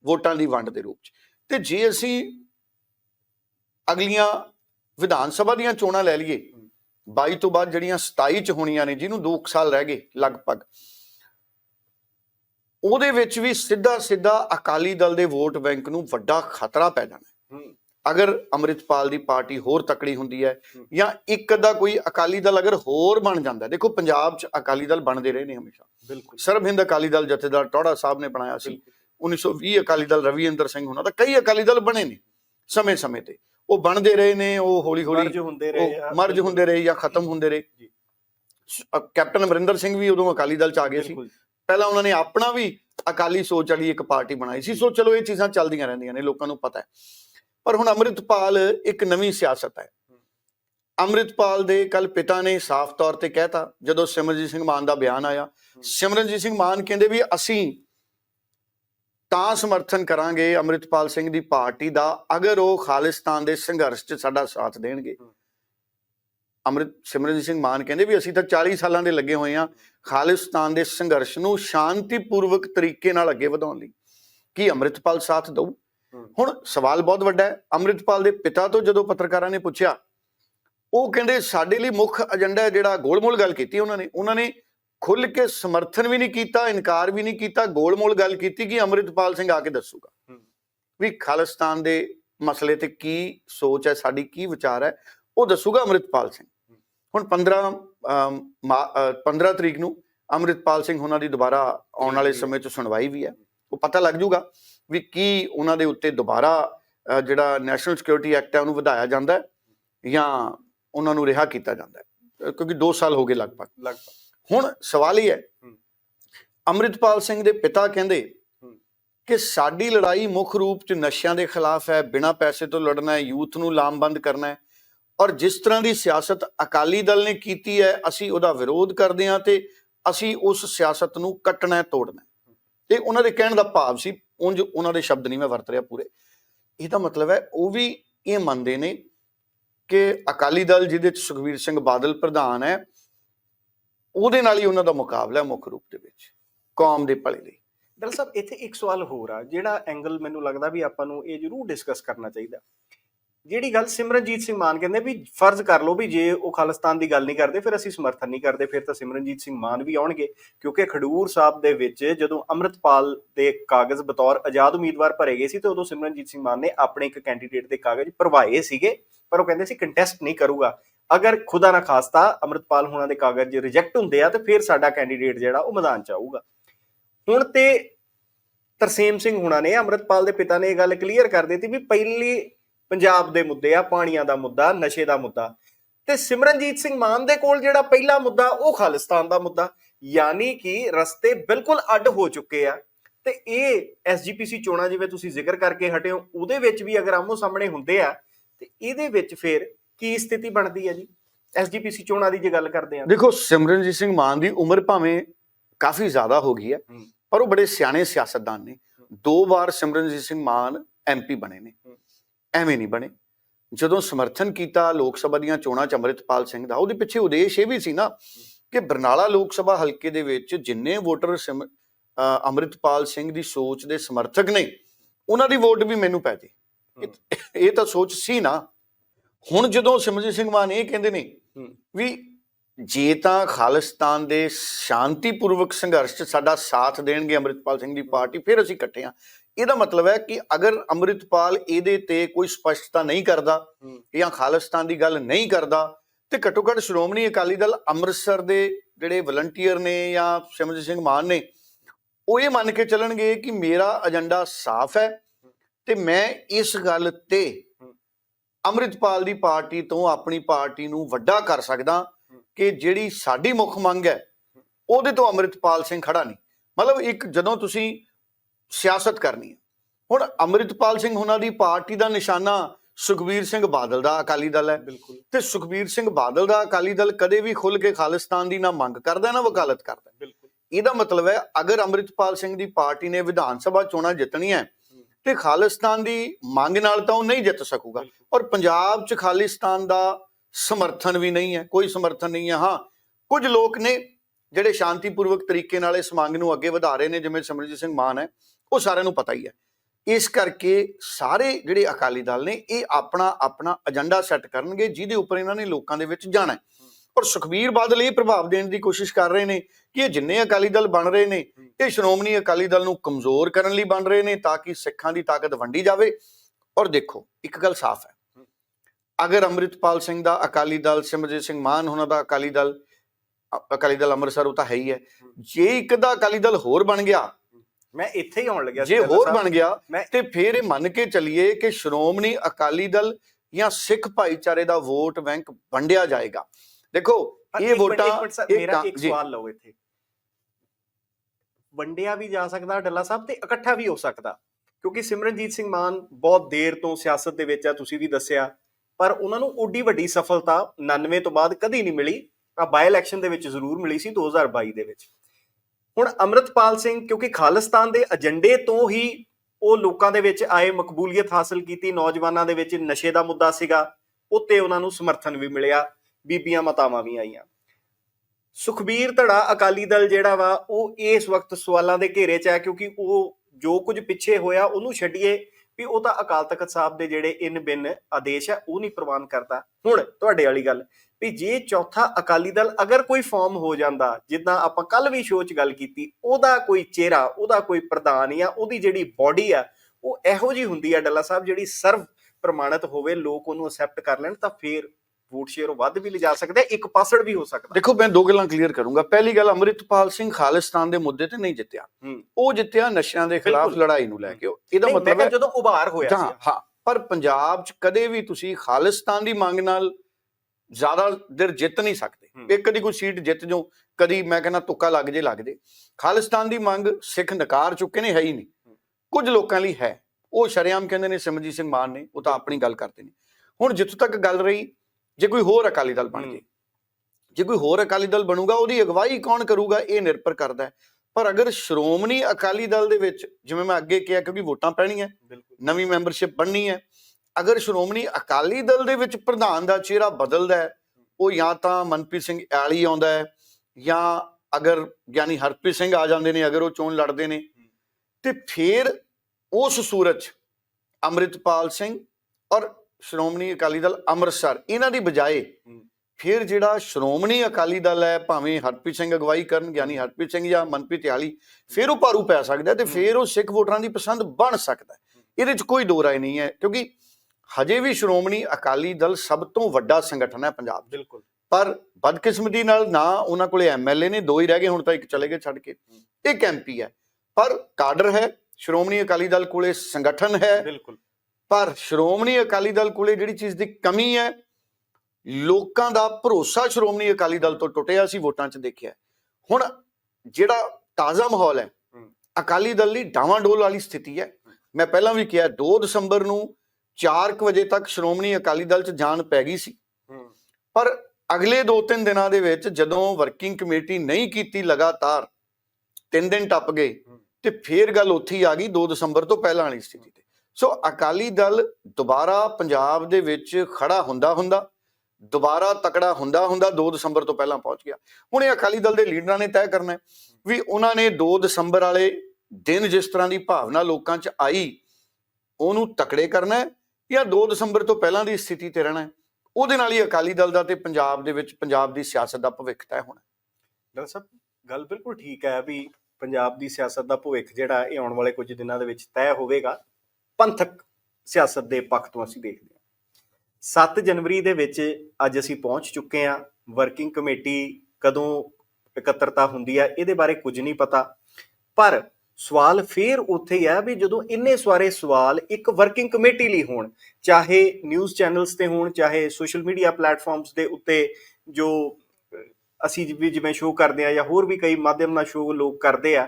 ਵੋਟਾਂ ਦੀ ਵੰਡ ਦੇ ਰੂਪ 'ਚ ਤੇ ਜੇ ਅਸੀਂ ਅਗਲੀਆਂ ਵਿਧਾਨ ਸਭਾ ਦੀਆਂ ਚੋਣਾਂ ਲੈ ਲਈਏ 22 ਤੋਂ ਬਾਅਦ ਜਿਹੜੀਆਂ 27 ਚ ਹੋਣੀਆਂ ਨੇ ਜਿਹਨੂੰ 2 ਸਾਲ ਰਹਿ ਗਏ ਲਗਭਗ ਉਹਦੇ ਵਿੱਚ ਵੀ ਸਿੱਧਾ ਸਿੱਧਾ ਅਕਾਲੀ ਦਲ ਦੇ ਵੋਟ ਬੈਂਕ ਨੂੰ ਵੱਡਾ ਖਤਰਾ ਪੈ ਜਾਣਾ ਹੈ। ਅਗਰ ਅੰਮ੍ਰਿਤਪਾਲ ਦੀ ਪਾਰਟੀ ਹੋਰ ਤਕੜੀ ਹੁੰਦੀ ਹੈ। ਜਾਂ ਇੱਕ ਅੱਧਾ ਕੋਈ ਅਕਾਲੀ ਦਲ ਅਗਰ ਹੋਰ ਬਣ ਜਾਂਦਾ। ਦੇਖੋ ਪੰਜਾਬ 'ਚ ਅਕਾਲੀ ਦਲ ਬਣਦੇ ਰਹੇ ਨੇ ਹਮੇਸ਼ਾ ਬਿਲਕੁਲ ਸਰਬ ਹਿੰਦ ਅਕਾਲੀ ਦਲ ਜਥੇਦਾਰ ਟੌੜਾ ਸਾਹਿਬ ਨੇ ਬਣਾਇਆ ਸੀ। 1920 ਅਕਾਲੀ ਦਲ ਰਵੀਂਦਰ ਸਿੰਘ ਉਹਨਾਂ ਦਾ ਕਈ ਅਕਾਲੀ ਦਲ ਬਣੇ ਨੇ ਸਮੇਂ-ਸਮੇਂ ਤੇ। ਉਹ ਬਣਦੇ ਰਹੇ ਨੇ ਉਹ ਹੌਲੀ-ਹੌਲੀ ਮਰਜ ਹੁੰਦੇ ਰਹੇ ਆ। ਉਹ ਮਰਜ ਹੁੰਦੇ ਰਹੇ ਜਾਂ ਖਤਮ ਹੁੰਦੇ ਰਹੇ। ਕੈਪਟਨ ਅਮਰਿੰਦਰ ਸਿੰਘ ਵੀ ਉਦੋਂ ਅਕਾਲੀ ਦਲ ਚ ਆ ਗਏ ਸੀ। ਪਹਿਲਾਂ ਉਹਨਾਂ ਨੇ ਆਪਣਾ ਵੀ ਅਕਾਲੀ ਸੋਚ ਵਾਲੀ ਇੱਕ ਪਾਰਟੀ ਬਣਾਈ ਸੀ। ਸੋ ਚਲੋ ਇਹ ਚੀਜ਼ਾਂ ਚੱਲਦੀਆਂ ਰਹਿੰਦੀਆਂ ਨੇ ਲੋਕਾਂ ਨੂੰ ਪਤਾ ਹੈ। ਪਰ ਹੁਣ ਅੰਮ੍ਰਿਤਪਾਲ ਇੱਕ ਨਵੀਂ ਸਿਆਸਤ ਹੈ। ਅੰਮ੍ਰਿਤਪਾਲ ਦੇ ਕੱਲ ਪਿਤਾ ਨੇ ਸਾਫ਼ ਤੌਰ ਤੇ ਕਹਿਤਾ ਜਦੋਂ ਸਿਮਰਜੀਤ ਸਿੰਘ ਮਾਨ ਦਾ ਬਿਆਨ ਆਇਆ। ਸਿਮਰਨਜੀਤ ਸਿੰਘ ਮਾਨ ਕਹਿੰਦੇ ਵੀ ਅਸੀਂ ਤਾਂ ਸਮਰਥਨ ਕਰਾਂਗੇ ਅੰਮ੍ਰਿਤਪਾਲ ਸਿੰਘ ਦੀ ਪਾਰਟੀ ਦਾ ਅਗਰ ਉਹ ਖਾਲਿਸਤਾਨ ਦੇ ਸੰਘਰਸ਼ 'ਚ ਸਾਡਾ ਸਾਥ ਦੇਣਗੇ। ਅੰਮ੍ਰਿਤ ਸਿਮਰਨਜੀਤ ਸਿੰਘ ਮਾਨ ਕਹਿੰਦੇ ਵੀ ਅਸੀਂ ਤਾਂ 40 ਸਾਲਾਂ ਦੇ ਲੱਗੇ ਹੋਏ ਹਾਂ ਖਾਲਿਸਤਾਨ ਦੇ ਸੰਘਰਸ਼ ਨੂੰ ਸ਼ਾਂਤੀਪੂਰਵਕ ਤਰੀਕੇ ਨਾਲ ਅੱਗੇ ਵਧਾਉਣ ਲਈ। ਕੀ ਅੰਮ੍ਰਿਤਪਾਲ ਸਾਥ ਦਊ। ਹੁਣ ਸਵਾਲ ਬਹੁਤ ਵੱਡਾ ਹੈ। ਅੰਮ੍ਰਿਤਪਾਲ ਦੇ ਪਿਤਾ ਤੋਂ ਜਦੋਂ ਪੱਤਰਕਾਰਾਂ ਨੇ ਪੁੱਛਿਆ ਉਹ ਕਹਿੰਦੇ ਸਾਡੇ ਲਈ ਮੁੱਖ ਏਜੰਡਾ ਜਿਹੜਾ ਗੋਲਮੋਲ ਗੱਲ ਕੀਤੀ ਉਹਨਾਂ ਨੇ। ਉਹਨਾਂ ਨੇ ਖੁੱਲ ਕੇ ਸਮਰਥਨ ਵੀ ਨਹੀਂ ਕੀਤਾ ਇਨਕਾਰ ਵੀ ਨਹੀਂ ਕੀਤਾ ਗੋਲਮੋਲ ਗੱਲ ਕੀਤੀ ਕਿ ਅੰਮ੍ਰਿਤਪਾਲ ਸਿੰਘ ਆ ਕੇ ਦੱਸੂਗਾ। ਵੀ ਖਾਲਿਸਤਾਨ ਦੇ ਮਸਲੇ ਤੇ ਕੀ ਸੋਚ ਹੈ ਸਾਡੀ ਕੀ ਵਿਚਾਰ ਹੈ ਉਹ ਦੱਸੂਗਾ ਅੰਮ੍ਰਿਤਪਾਲ ਸਿੰਘ। ਹੁਣ 15 ਅਮ, ਮਾ- ਅ, 15 ਤਰੀਕ ਨੂੰ ਅੰਮ੍ਰਿਤਪਾਲ ਸਿੰਘ ਉਹਨਾਂ ਦੀ ਦੁਬਾਰਾ ਆਉਣ ਵਾਲੇ ਸਮੇਂ 'ਚ ਸੁਣਵਾਈ ਵੀ ਹੈ। ਉਹ ਪਤਾ ਲੱਗ ਜੂਗਾ ਵੀ ਕੀ ਉਹਨਾਂ ਦੇ ਉੱਤੇ ਦੁਬਾਰਾ ਜਿਹੜਾ ਨੈਸ਼ਨਲ ਸਿਕਿਉਰਿਟੀ ਐਕਟ ਹੈ ਉਹਨੂੰ ਵਧਾਇਆ ਜਾਂਦਾ ਹੈ ਜਾਂ ਉਹਨਾਂ ਨੂੰ ਰਿਹਾ ਕੀਤਾ ਜਾਂਦਾ ਹੈ ਕਿਉਂਕਿ 2 ਸਾਲ ਹੋ ਗਏ ਲਗਭਗ। ਲਗਭਗ। ਹੁਣ ਸਵਾਲ ਇਹ ਹੈ ਹੂੰ। ਅੰਮ੍ਰਿਤਪਾਲ ਸਿੰਘ ਦੇ ਪਿਤਾ ਕਹਿੰਦੇ। ਕਿ ਸਾਡੀ ਲੜਾਈ ਮੁੱਖ ਰੂਪ ਚ ਨਸ਼ਿਆਂ ਦੇ ਖਿਲਾਫ ਹੈ ਬਿਨਾਂ ਪੈਸੇ ਤੋਂ ਲੜਨਾ ਹੈ ਯੂਥ ਨੂੰ ਲਾਮਬੰਦ ਕਰਨਾ ਹੈ ਔਰ ਜਿਸ ਤਰ੍ਹਾਂ ਦੀ ਸਿਆਸਤ ਅਕਾਲੀ ਦਲ ਨੇ ਕੀਤੀ ਹੈ ਅਸੀਂ ਉਹਦਾ ਵਿਰੋਧ ਕਰਦੇ ਹਾਂ ਤੇ ਅਸੀਂ ਉਸ ਸਿਆਸਤ ਨੂੰ ਕੱਟਣਾ ਹੈ ਤੋੜਨਾ ਤੇ ਉਹਨਾਂ ਦੇ ਕਹਿਣ ਦਾ ਭਾਵ ਸੀ ਉਂਝ ਉਹਨਾਂ ਦੇ ਸ਼ਬਦ ਨਹੀਂ ਮੈਂ ਵਰਤ ਰਿਹਾ ਪੂਰੇ ਇਹਦਾ ਮਤਲਬ ਹੈ ਉਹ ਵੀ ਇਹ ਮੰਨਦੇ ਨੇ ਕਿ ਅਕਾਲੀ ਦਲ ਜਿਹਦੇ ਚ ਸੁਖਵੀਰ ਸਿੰਘ ਬਾਦਲ ਪ੍ਰਧਾਨ ਹੈ ਉਹਦੇ ਨਾਲ ਹੀ ਉਹਨਾਂ ਦਾ ਮੁਕਾਬਲਾ ਮੁੱਖ ਰੂਪ ਦੇ ਵਿੱਚ, ਕੌਮ ਦੇ ਭਲੇ ਲਈ। ਡਾਕਟਰ ਸਾਹਿਬ, ਇੱਥੇ ਇੱਕ ਸਵਾਲ ਹੋਰ ਆ, ਜਿਹੜਾ ਐਂਗਲ ਮੈਨੂੰ ਲੱਗਦਾ ਵੀ ਆਪਾਂ ਨੂੰ ਇਹ ਜ਼ਰੂਰ ਡਿਸਕਸ ਕਰਨਾ ਚਾਹੀਦਾ। ਜਿਹੜੀ ਗੱਲ ਸਿਮਰਨਜੀਤ ਸਿੰਘ ਮਾਨ ਕਹਿੰਦੇ ਵੀ ਫਰਜ਼ ਕਰ ਲਓ ਵੀ ਜੇ ਉਹ ਖਾਲਿਸਤਾਨ ਦੀ ਗੱਲ ਨਹੀਂ ਕਰਦੇ, ਫਿਰ ਅਸੀਂ ਸਮਰਥਨ ਨਹੀਂ ਕਰਦੇ, ਫਿਰ ਤਾਂ ਸਿਮਰਨਜੀਤ ਸਿੰਘ ਮਾਨ ਵੀ ਆਉਣਗੇ। ਕਿਉਂਕਿ ਖਡੂਰ ਸਾਹਿਬ ਦੇ ਵਿੱਚ ਜਦੋਂ ਅੰਮ੍ਰਿਤਪਾਲ ਦੇ ਕਾਗਜ਼ ਬਤੌਰ ਆਜ਼ਾਦ ਉਮੀਦਵਾਰ ਭਰੇ ਗਏ ਸੀ, ਤੇ ਉਦੋਂ ਸਿਮਰਨਜੀਤ ਸਿੰਘ ਮਾਨ ਨੇ ਆਪਣੇ ਇੱਕ ਕੈਂਡੀਡੇਟ ਦੇ ਕਾਗਜ਼ ਭਰਵਾਏ ਸੀਗੇ, ਪਰ ਉਹ ਕਹਿੰਦੇ ਸੀ ਕੰਟੈਸਟ ਨਹੀਂ ਕਰੂਗਾ। ਅਗਰ ਖੁਦਾ ਨਾ ਖਾਸਤਾ ਅੰਮ੍ਰਿਤਪਾਲ ਹੋਣਾ ਦੇ ਕਾਗਜ਼ ਰਿਜੈਕਟ ਹੁੰਦੇ ਆ ਤੇ ਫਿਰ ਸਾਡਾ ਕੈਂਡੀਡੇਟ ਜਿਹੜਾ ਉਹ ਮੈਦਾਨ ਚ ਆਊਗਾ। ਹੁਣ ਤੇ ਤਰਸੇਮ ਸਿੰਘ ਹੁਣਾਂ ਨੇ ਅੰਮ੍ਰਿਤਪਾਲ ਦੇ ਪਿਤਾ ਨੇ ਇਹ ਗੱਲ ਕਲੀਅਰ ਕਰ ਦਿੱਤੀ ਵੀ ਪਹਿਲੀ ਪੰਜਾਬ ਦੇ ਮੁੱਦੇ ਆ, ਪਾਣੀਆਂ ਦਾ ਮੁੱਦਾ, ਨਸ਼ੇ ਦਾ ਮੁੱਦਾ। ਤੇ ਸਿਮਰਨਜੀਤ ਸਿੰਘ ਮਾਨ ਦੇ ਕੋਲ ਜਿਹੜਾ ਪਹਿਲਾ ਮੁੱਦਾ, ਉਹ ਖਾਲਿਸਤਾਨ ਦਾ ਮੁੱਦਾ। ਯਾਨੀ ਕਿ ਰਸਤੇ ਬਿਲਕੁਲ ਅੱਡ ਹੋ ਚੁੱਕੇ ਆ। ਤੇ ਇਹ ਐਸਜੀਪੀਸੀ ਚੋਣਾਂ ਜਿਵੇਂ ਤੁਸੀਂ ਜ਼ਿਕਰ ਕਰਕੇ ਹਟੇ ਹੋ, ਉਹਦੇ ਵਿੱਚ ਵੀ ਅਗਰ ਆਮੋ ਸਾਹਮਣੇ ਹੁੰਦੇ ਆ, ਤੇ ਇਹਦੇ ਵਿੱਚ ਫਿਰ ਕੀ ਸਥਿਤੀ ਬਣਦੀ ਹੈ ਜੀ? ਐਸਜੀਪੀਸੀ ਚੋਣਾਂ ਦੀ ਜੇ ਗੱਲ ਕਰਦੇ ਆ ਦੇਖੋ ਸਿਮਰਨਜੀਤ ਸਿੰਘ ਮਾਨ ਦੀ ਉਮਰ ਭਾਵੇਂ ਕਾਫੀ ਜ਼ਿਆਦਾ ਹੋ ਗਈ ਹੈ। ਪਰ ਉਹ ਬੜੇ ਸਿਆਣੇ ਸਿਆਸਤਦਾਨ ਨੇ। ਦੋ ਵਾਰ ਸਿਮਰਨਜੀਤ ਸਿੰਘ ਮਾਨ ਐਮਪੀ ਬਣੇ ਨੇ। ਐਵੇਂ ਨਹੀਂ ਬਣੇ। ਜਦੋਂ ਸਮਰਥਨ ਕੀਤਾ ਲੋਕ ਸਭਾ ਦੀਆਂ ਚੋਣਾਂ ਚ ਅੰਮ੍ਰਿਤਪਾਲ ਸਿੰਘ ਦਾ ਉਹਦੇ ਪਿੱਛੇ ਉਦੇਸ਼ ਇਹ ਵੀ ਸੀ ਨਾ ਕਿ ਬਰਨਾਲਾ ਲੋਕ ਸਭਾ ਹਲਕੇ ਦੇ ਵਿੱਚ ਜਿੰਨੇ ਵੋਟਰ ਅੰਮ੍ਰਿਤਪਾਲ ਸਿੰਘ ਦੀ ਸੋਚ ਦੇ ਸਮਰਥਕ ਨੇ ਉਹਨਾਂ ਦੀ ਵੋਟ ਵੀ ਮੈਨੂੰ ਪੈ ਜੇ। ਇਹ ਤਾਂ ਸੋਚ ਸੀ ਨਾ ਹੁਣ ਜਦੋਂ ਸਿਮਰਜੀਤ ਸਿੰਘ ਮਾਨ ਇਹ ਕਹਿੰਦੇ ਨੇ। ਵੀ ਜੇ ਤਾਂ ਖਾਲਿਸਤਾਨ ਦੇ ਸ਼ਾਂਤੀਪੂਰਵਕ ਸੰਘਰਸ਼ 'ਚ ਸਾਡਾ ਸਾਥ ਦੇਣਗੇ ਅੰਮ੍ਰਿਤਪਾਲ ਸਿੰਘ ਦੀ ਪਾਰਟੀ ਫਿਰ ਅਸੀਂ ਇਕੱਠੇ ਹਾਂ ਇਹਦਾ ਮਤਲਬ ਹੈ ਕਿ ਅਗਰ ਅੰਮ੍ਰਿਤਪਾਲ ਇਹਦੇ ਤੇ ਕੋਈ ਸਪਸ਼ਟਤਾ ਨਹੀਂ ਕਰਦਾ। ਜਾਂ ਖਾਲਿਸਤਾਨ ਦੀ ਗੱਲ ਨਹੀਂ ਕਰਦਾ ਤੇ ਘੱਟੋ ਘੱਟ ਸ਼੍ਰੋਮਣੀ ਅਕਾਲੀ ਦਲ ਅੰਮ੍ਰਿਤਸਰ ਦੇ ਜਿਹੜੇ ਵਲੰਟੀਅਰ ਨੇ ਜਾਂ ਸਿਮਰਜੀਤ ਸਿੰਘ ਮਾਨ ਨੇ ਉਹ ਇਹ ਮੰਨ ਕੇ ਚੱਲਣਗੇ ਕਿ ਮੇਰਾ ਏਜੰਡਾ ਸਾਫ਼ ਹੈ ਤੇ ਮੈਂ ਇਸ ਗੱਲ ਤੇ ਅੰਮ੍ਰਿਤਪਾਲ ਦੀ ਪਾਰਟੀ ਤੋਂ ਆਪਣੀ ਪਾਰਟੀ ਨੂੰ ਵੱਡਾ ਕਰ ਸਕਦਾ ਕਿ ਜਿਹੜੀ ਸਾਡੀ ਮੁੱਖ ਮੰਗ ਹੈ ਉਹਦੇ ਤੋਂ ਅੰਮ੍ਰਿਤਪਾਲ ਸਿੰਘ ਖੜਾ ਨਹੀਂ। ਮਤਲਬ ਇੱਕ ਜਦੋਂ ਤੁਸੀਂ ਸਿਆਸਤ ਕਰਨੀ ਹੈ। ਹੁਣ ਅੰਮ੍ਰਿਤਪਾਲ ਸਿੰਘ ਉਹਨਾਂ ਦੀ ਪਾਰਟੀ ਦਾ ਨਿਸ਼ਾਨਾ ਸੁਖਬੀਰ ਸਿੰਘ ਬਾਦਲ ਦਾ ਅਕਾਲੀ ਦਲ ਹੈ। ਬਿਲਕੁਲ। ਤੇ ਸੁਖਬੀਰ ਸਿੰਘ ਬਾਦਲ ਦਾ ਅਕਾਲੀ ਦਲ ਕਦੇ ਵੀ ਖੁੱਲ ਕੇ ਖਾਲਿਸਤਾਨ ਦੀ ਨਾ ਮੰਗ ਕਰਦਾ ਨਾ ਵਕਾਲਤ ਕਰਦਾ। ਬਿਲਕੁਲ। ਇਹਦਾ ਮਤਲਬ ਹੈ ਅਗਰ ਅੰਮ੍ਰਿਤਪਾਲ ਸਿੰਘ ਦੀ ਪਾਰਟੀ ਨੇ ਵਿਧਾਨ ਸਭਾ ਚੋਣਾਂ ਜਿੱਤਣੀਆਂ ਹੈ, ਤੇ ਖਾਲਿਸਤਾਨ ਦੀ ਮੰਗ ਨਾਲ ਤਾਂ ਉਹ ਨਹੀਂ ਜਿੱਤ ਸਕੂਗਾ। ਔਰ ਪੰਜਾਬ 'ਚ ਖਾਲਿਸਤਾਨ ਦਾ ਸਮਰਥਨ ਵੀ ਨਹੀਂ ਹੈ ਕੋਈ ਸਮਰਥਨ ਨਹੀਂ ਹੈ। ਹਾਂ ਕੁਝ ਲੋਕ ਨੇ ਜਿਹੜੇ ਸ਼ਾਂਤੀਪੂਰਵਕ ਤਰੀਕੇ ਨਾਲ ਇਸ ਮੰਗ ਨੂੰ ਅੱਗੇ ਵਧਾ ਰਹੇ ਨੇ ਜਿਵੇਂ ਸਿਮਰਜੀਤ ਸਿੰਘ ਮਾਨ ਹੈ ਉਹ ਸਾਰਿਆਂ ਨੂੰ ਪਤਾ ਹੀ ਹੈ। ਇਸ ਕਰਕੇ ਸਾਰੇ ਜਿਹੜੇ ਅਕਾਲੀ ਦਲ ਨੇ ਇਹ ਆਪਣਾ ਆਪਣਾ ਏਜੰਡਾ ਸੈੱਟ ਕਰਨਗੇ ਜਿਹਦੇ ਉੱਪਰ ਇਹਨਾਂ ਨੇ ਲੋਕਾਂ ਦੇ ਵਿੱਚ ਜਾਣਾ ਹੈ। ਔਰ ਸੁਖਬੀਰ ਬਾਦਲ ਇਹ ਪ੍ਰਭਾਵ ਦੇਣ ਦੀ ਕੋਸ਼ਿਸ਼ ਕਰ ਰਹੇ ਨੇ ਕਿ ਇਹ ਜਿੰਨੇ ਅਕਾਲੀ ਦਲ ਬਣ ਰਹੇ ਨੇ ਇਹ ਸ਼੍ਰੋਮਣੀ ਅਕਾਲੀ ਦਲ ਨੂੰ ਕਮਜ਼ੋਰ ਕਰਨ ਲਈ ਬਣ ਰਹੇ ਨੇ ਤਾਂ ਕਿ ਸਿੱਖਾਂ ਦੀ ਤਾਕਤ ਵੰਡੀ ਜਾਵੇ। ਔਰ ਦੇਖੋ ਇੱਕ ਗੱਲ ਸਾਫ਼ ਹੈ। ਅਗਰ ਅੰਮ੍ਰਿਤਪਾਲ ਸਿੰਘ ਦਾ ਅਕਾਲੀ ਦਲ ਸਿਮਰਜੀਤ ਸਿੰਘ ਮਾਨ ਉਹਨਾਂ ਦਾ ਅਕਾਲੀ ਦਲ ਅਕਾਲੀ ਦਲ ਅੰਮ੍ਰਿਤਸਰ ਉਹ ਤਾਂ ਹੈ ਹੀ ਹੈ। ਜੇ ਇੱਕ ਦਾ ਅਕਾਲੀ ਦਲ ਹੋਰ ਬਣ ਗਿਆ ਮੈਂ ਇੱਥੇ ਹੀ ਆਉਣ ਲੱਗਿਆ ਜੇ ਹੋਰ। ਬਣ ਗਿਆ ਤੇ ਫਿਰ ਇਹ ਮੰਨ ਕੇ ਚੱਲੀਏ ਕਿ ਸ਼੍ਰੋਮਣੀ ਅਕਾਲੀ ਦਲ ਜਾਂ ਸਿੱਖ ਭਾਈਚਾਰੇ ਦਾ ਵੋਟ ਬੈਂਕ ਵੰਡਿਆ ਜਾਏਗਾ। ਦੇਖੋ ਇਹ ਵੋਟਾਂ ਮੇਰਾ ਇੱਕ। ਸਵਾਲ ਲਓ ਇੱਥੇ। ਵੰਡਿਆ ਵੀ ਜਾ ਸਕਦਾ ਡੱਲਾ ਸਾਹਿਬ ਤੇ ਇਕੱਠਾ ਵੀ ਹੋ ਸਕਦਾ। ਕਿਉਂਕਿ ਸਿਮਰਨਜੀਤ ਸਿੰਘ ਮਾਨ ਬਹੁਤ ਦੇਰ ਤੋਂ ਸਿਆਸਤ ਦੇ ਵਿੱਚ ਆ ਤੁਸੀਂ ਵੀ ਦੱਸਿਆ। ਪਰ ਉਹਨਾਂ ਨੂੰ ਓਡੀ ਵੱਡੀ ਸਫਲਤਾ 99 ਤੋਂ ਬਾਅਦ ਕਦੀ ਨਹੀਂ ਮਿਲੀ। ਆ ਬਾਈ ਇਲੈਕਸ਼ਨ ਦੇ ਵਿੱਚ ਜ਼ਰੂਰ ਮਿਲੀ ਸੀ 2022 ਦੇ ਵਿੱਚ। ਹੁਣ ਅਮਰਤਪਾਲ ਸਿੰਘ ਕਿਉਂਕਿ ਖਾਲਿਸਤਾਨ ਦੇ ਏਜੰਡੇ ਤੋਂ ਹੀ ਉਹ ਲੋਕਾਂ ਦੇ ਵਿੱਚ ਆਏ ਮਕਬੂਲੀਅਤ ਹਾਸਲ ਕੀਤੀ ਨੌਜਵਾਨਾਂ ਦੇ ਵਿੱਚ ਨਸ਼ੇ ਦਾ ਮੁੱਦਾ ਸੀਗਾ ਉੱਤੇ ਉਹਨਾਂ ਨੂੰ ਸਮਰਥਨ ਵੀ ਮਿਲਿਆ। ਬੀਬੀਆਂ ਮਾਤਾਵਾਂ ਵੀ ਆਈਆਂ। ਸੁਖਬੀਰ ਧੜਾ ਅਕਾਲੀ ਦਲ ਜਿਹੜਾ ਵਾ, ਉਹ ਇਸ ਵਕਤ ਸਵਾਲਾਂ ਦੇ ਘੇਰੇ 'ਚ ਹੈ ਕਿਉਂਕਿ ਉਹ ਜੋ ਕੁਝ ਪਿੱਛੇ ਹੋਇਆ, ਉਹਨੂੰ ਛੱਡੀਏ ਵੀ ਉਹ ਤਾਂ ਅਕਾਲ ਤਖਤ ਸਾਹਿਬ ਦੇ ਜਿਹੜੇ ਇਨ ਬਿਨ ਆਦੇਸ਼ ਹੈ, ਉਹ ਨਹੀਂ ਪ੍ਰਵਾਨ ਕਰਦਾ। ਹੁਣ ਤੁਹਾਡੇ ਵਾਲੀ ਗੱਲ, ਵੀ ਜੇ ਚੌਥਾ ਅਕਾਲੀ ਦਲ ਅਗਰ ਕੋਈ ਫਾਰਮ ਹੋ ਜਾਂਦਾ, ਜਿੱਦਾਂ ਆਪਾਂ ਕੱਲ ਵੀ ਸ਼ੋਅ 'ਚ ਗੱਲ ਕੀਤੀ, ਉਹਦਾ ਕੋਈ ਚਿਹਰਾ, ਉਹਦਾ ਕੋਈ ਪ੍ਰਧਾਨ ਜਾਂ ਉਹਦੀ ਜਿਹੜੀ ਬਾਡੀ ਆ, ਉਹ ਇਹੋ ਜੀ ਹੁੰਦੀ ਆ ਡੱਲਾ ਸਾਹਿਬ, ਜਿਹੜੀ ਸਰਵ ਪ੍ਰਮਾਣਿਤ ਹੋਵੇ, ਲੋਕ ਉਹਨੂੰ ਅਕਸੈਪਟ ਕਰ ਲੈਣ, ਤਾਂ ਫੇਰ ਵੋਟ ਸ਼ੇਅਰ ਉਹ ਵੱਧ ਵੀ ਲਿਜਾ ਸਕਦੇ ਇੱਕ ਪਾਸੜ ਵੀ ਹੋ ਸਕਦਾ ਦੇਖੋ ਮੈਂ ਦੋ ਗੱਲਾਂ ਕਲੀਅਰ ਕਰੂੰਗਾ। ਪਹਿਲੀ ਗੱਲ ਅੰਮ੍ਰਿਤਪਾਲ ਸਿੰਘ ਖਾਲਿਸਤਾਨ ਦੇ ਮੁੱਦੇ ਤੇ ਨਹੀਂ ਜਿੱਤਿਆ। ਉਹ ਜਿੱਤਿਆ ਨਸ਼ਿਆਂ ਦੇ ਖਿਲਾਫ। ਲੜਾਈ ਨੂੰ ਲੈ ਕੇ। ਇਹਦਾ ਮਤਲਬ ਹੈ ਜਦੋਂ ਉਭਾਰ ਹੋਇਆ ਸੀ। ਹਾਂ। ਪਰ ਪੰਜਾਬ 'ਚ ਕਦੇ ਵੀ ਤੁਸੀਂ ਖਾਲਿਸਤਾਨ ਦੀ ਮੰਗ ਨਾਲ ਜ਼ਿਆਦਾ ਦੇਰ ਜਿੱਤ ਨਹੀਂ ਸਕਦੇ। ਇੱਕ ਕਦੀ ਕੋਈ ਸੀਟ ਜਿੱਤ ਜੋ ਕਦੀ ਮੈਂ ਕਹਿੰਦਾ ਤੁੱਕਾ ਲੱਗ ਜੇ ਲੱਗ ਜੇ। ਖਾਲਿਸਤਾਨ ਦੀ ਮੰਗ ਸਿੱਖ ਨਕਾਰ ਚੁੱਕੇ ਨੇ ਹੈ ਹੀ ਨਹੀਂ। ਕੁਝ ਲੋਕਾਂ ਲਈ ਹੈ। ਉਹ ਸ਼ਰੇਆਮ ਕਹਿੰਦੇ ਨੇ ਸਿਮਰਜੀਤ ਸਿੰਘ ਮਾਨ ਨੇ ਉਹ ਤਾਂ ਆਪਣੀ ਗੱਲ ਕਰਦੇ ਨੇ। ਹੁਣ ਜਿੱਥੋਂ ਤੱਕ ਗੱਲ ਰਹੀ ਜੇ ਕੋਈ ਹੋਰ ਅਕਾਲੀ ਦਲ ਬਣ। ਜੇ। ਜੇ ਕੋਈ ਹੋਰ ਅਕਾਲੀ ਦਲ ਬਣੂਗਾ ਉਹਦੀ ਅਗਵਾਈ ਕੌਣ ਕਰੂਗਾ ਇਹ ਨਿਰਭਰ ਕਰਦਾ ਹੈ। ਪਰ ਅਗਰ ਸ਼੍ਰੋਮਣੀ ਅਕਾਲੀ ਦਲ ਦੇ ਵਿੱਚ ਜਿਵੇਂ ਮੈਂ ਅੱਗੇ ਕਿਹਾ ਕਿਉਂਕਿ ਵੋਟਾਂ ਪੈਣੀਆਂ ਨਵੀਂ ਮੈਂਬਰਸ਼ਿਪ ਬਣਨੀ ਹੈ ਅਗਰ ਸ਼੍ਰੋਮਣੀ ਅਕਾਲੀ ਦਲ ਦੇ ਵਿੱਚ ਪ੍ਰਧਾਨ ਦਾ ਚਿਹਰਾ ਬਦਲਦਾ ਹੈ ਉਹ ਜਾਂ ਤਾਂ ਮਨਪ੍ਰੀਤ ਸਿੰਘ ਆਲੀ ਆਉਂਦਾ ਹੈ ਜਾਂ ਅਗਰ ਗਿਆਨੀ ਹਰਪ੍ਰੀਤ ਸਿੰਘ ਆ ਜਾਂਦੇ ਨੇ ਅਗਰ ਉਹ ਚੋਣ ਲੜਦੇ ਨੇ ਤੇ ਫਿਰ ਉਸ ਸੂਰਜ ਅੰਮ੍ਰਿਤਪਾਲ ਸਿੰਘ ਔਰ ਸ਼੍ਰੋਮਣੀ ਅਕਾਲੀ ਦਲ ਅੰਮ੍ਰਿਤਸਰ ਇਹਨਾਂ ਦੀ ਬਜਾਏ। ਫਿਰ ਜਿਹੜਾ ਸ਼੍ਰੋਮਣੀ ਅਕਾਲੀ ਦਲ ਹੈ ਭਾਵੇਂ ਹਰਪ੍ਰੀਤ ਸਿੰਘ ਅਗਵਾਈ ਕਰਨ ਗਿਆਨੀ ਹਰਪ੍ਰੀਤ ਸਿੰਘ ਜਾਂ ਮਨਪ੍ਰੀਤ ਆਲੀ ਫਿਰ ਉਹ ਭਾਰੂ ਪੈ ਸਕਦਾ ਤੇ। ਫਿਰ ਉਹ ਸਿੱਖ ਵੋਟਰਾਂ ਦੀ ਪਸੰਦ ਬਣ ਸਕਦਾ ਇਹਦੇ 'ਚ ਕੋਈ ਦੋ ਰਾਏ ਨਹੀਂ ਹੈ ਕਿਉਂਕਿ ਹਜੇ ਵੀ ਸ਼੍ਰੋਮਣੀ ਅਕਾਲੀ ਦਲ ਸਭ ਤੋਂ ਵੱਡਾ ਸੰਗਠਨ ਹੈ ਪੰਜਾਬ ਬਿਲਕੁਲ। ਪਰ ਬਦਕਿਸਮਤੀ ਨਾਲ ਨਾ ਉਹਨਾਂ ਕੋਲੇ ਐਮਐਲਏ ਨੇ ਦੋ ਹੀ ਰਹਿ ਗਏ ਹੁਣ ਤਾਂ ਇੱਕ ਚਲੇ ਗਏ ਛੱਡ ਕੇ। ਇੱਕ ਐਮਪੀ ਹੈ ਪਰ ਕਾਡਰ ਹੈ ਸ਼੍ਰੋਮਣੀ ਅਕਾਲੀ ਦਲ ਕੋਲੇ ਸੰਗਠਨ ਹੈ। ਬਿਲਕੁਲ। ਪਰ ਸ਼੍ਰੋਮਣੀ ਅਕਾਲੀ ਦਲ ਕੋਲੇ ਜਿਹੜੀ ਚੀਜ਼ ਦੀ ਕਮੀ ਹੈ ਲੋਕਾਂ ਦਾ ਭਰੋਸਾ ਸ਼੍ਰੋਮਣੀ ਅਕਾਲੀ ਦਲ ਤੋਂ ਟੁੱਟਿਆ ਸੀ ਵੋਟਾਂ 'ਚ ਦੇਖਿਆ। ਹੁਣ ਜਿਹੜਾ ਤਾਜ਼ਾ ਮਾਹੌਲ ਹੈ। ਅਕਾਲੀ ਦਲ ਲਈ ਡਾਵਾਂਡੋਲ ਵਾਲੀ ਸਥਿਤੀ ਹੈ। ਮੈਂ ਪਹਿਲਾਂ ਵੀ ਕਿਹਾ 2 ਦਸੰਬਰ ਨੂੰ 4 ਵਜੇ ਤੱਕ ਸ਼੍ਰੋਮਣੀ ਅਕਾਲੀ ਦਲ 'ਚ ਜਾਨ ਪੈ ਗਈ ਸੀ। ਪਰ ਅਗਲੇ 2-3 ਦਿਨਾਂ ਦੇ ਵਿੱਚ ਜਦੋਂ ਵਰਕਿੰਗ ਕਮੇਟੀ ਨਹੀਂ ਕੀਤੀ ਲਗਾਤਾਰ 3 ਦਿਨ ਟੱਪ ਗਏ। ਤੇ ਫੇਰ ਗੱਲ ਉੱਥੇ ਹੀ ਆ ਗਈ 2 ਦਸੰਬਰ ਤੋਂ ਪਹਿਲਾਂ ਵਾਲੀ ਸਥਿਤੀ ਤੇ। ਸੋ ਅਕਾਲੀ ਦਲ ਦੁਬਾਰਾ ਪੰਜਾਬ ਦੇ ਵਿੱਚ ਖੜਾ ਹੁੰਦਾ ਹੁੰਦਾ, ਦੁਬਾਰਾ ਤਕੜਾ ਹੁੰਦਾ ਹੁੰਦਾ 2 ਦਸੰਬਰ ਤੋਂ ਪਹਿਲਾਂ ਪਹੁੰਚ ਗਿਆ। ਹੁਣ ਇਹ ਅਕਾਲੀ ਦਲ ਦੇ ਲੀਡਰਾਂ ਨੇ ਤੈਅ ਕਰਨਾ ਵੀ ਉਹਨਾਂ ਨੇ 2 ਦਸੰਬਰ ਵਾਲੇ ਦਿਨ ਜਿਸ ਤਰ੍ਹਾਂ ਦੀ ਭਾਵਨਾ ਲੋਕਾਂ 'ਚ ਆਈ, ਉਹਨੂੰ ਤਕੜੇ ਕਰਨਾ ਹੈ ਜਾਂ 2 ਦਸੰਬਰ ਤੋਂ ਪਹਿਲਾਂ ਦੀ ਸਥਿਤੀ ਤੇ ਰਹਿਣਾ ਉਹਦੇ ਨਾਲ ਹੀ ਅਕਾਲੀ ਦਲ ਦਾ ਤੇ ਪੰਜਾਬ ਦੇ ਵਿੱਚ, ਪੰਜਾਬ ਦੀ ਸਿਆਸਤ ਦਾ ਭਵਿੱਖ ਤੈਅ ਹੋਣਾ ਡਾਕਟਰ ਸਾਹਿਬ, ਗੱਲ ਬਿਲਕੁਲ ਠੀਕ ਹੈ ਵੀ ਪੰਜਾਬ ਦੀ ਸਿਆਸਤ ਦਾ ਭਵਿੱਖ ਜਿਹੜਾ ਇਹ ਆਉਣ ਵਾਲੇ ਕੁਝ ਦਿਨਾਂ ਦੇ ਵਿੱਚ ਤੈਅ ਹੋਵੇਗਾ। ਪੰਥਕ ਸਿਆਸਤ ਦੇ ਪੱਖ ਤੋਂ ਅਸੀਂ ਦੇਖਦੇ ਹਾਂ। 7 ਜਨਵਰੀ ਦੇ ਵਿੱਚ ਅੱਜ ਅਸੀਂ ਪਹੁੰਚ ਚੁੱਕੇ ਹਾਂ। ਵਰਕਿੰਗ ਕਮੇਟੀ ਕਦੋਂ ਇਕੱਤਰਤਾ ਹੁੰਦੀ ਹੈ, ਇਹਦੇ ਬਾਰੇ ਕੁਝ ਨਹੀਂ ਪਤਾ। ਪਰ ਸਵਾਲ ਫੇਰ ਉੱਥੇ ਹੀ ਹੈ ਵੀ ਜਦੋਂ ਇੰਨੇ ਸਾਰੇ ਸਵਾਲ ਇੱਕ ਵਰਕਿੰਗ ਕਮੇਟੀ ਲਈ ਹੋਣ, ਚਾਹੇ ਨਿਊਜ਼ ਚੈਨਲਸ ਤੇ ਹੋਣ, ਚਾਹੇ ਸੋਸ਼ਲ ਮੀਡੀਆ ਪਲੇਟਫਾਰਮਸ ਦੇ ਉੱਤੇ ਜੋ ਅਸੀਂ ਵੀ ਜਿਵੇਂ ਸ਼ੋਅ ਕਰਦੇ ਆ ਜਾਂ ਹੋਰ ਵੀ ਕਈ ਮਾਧਿਅਮ ਨਾਲ ਸ਼ੋਅ ਲੋਕ ਕਰਦੇ ਆ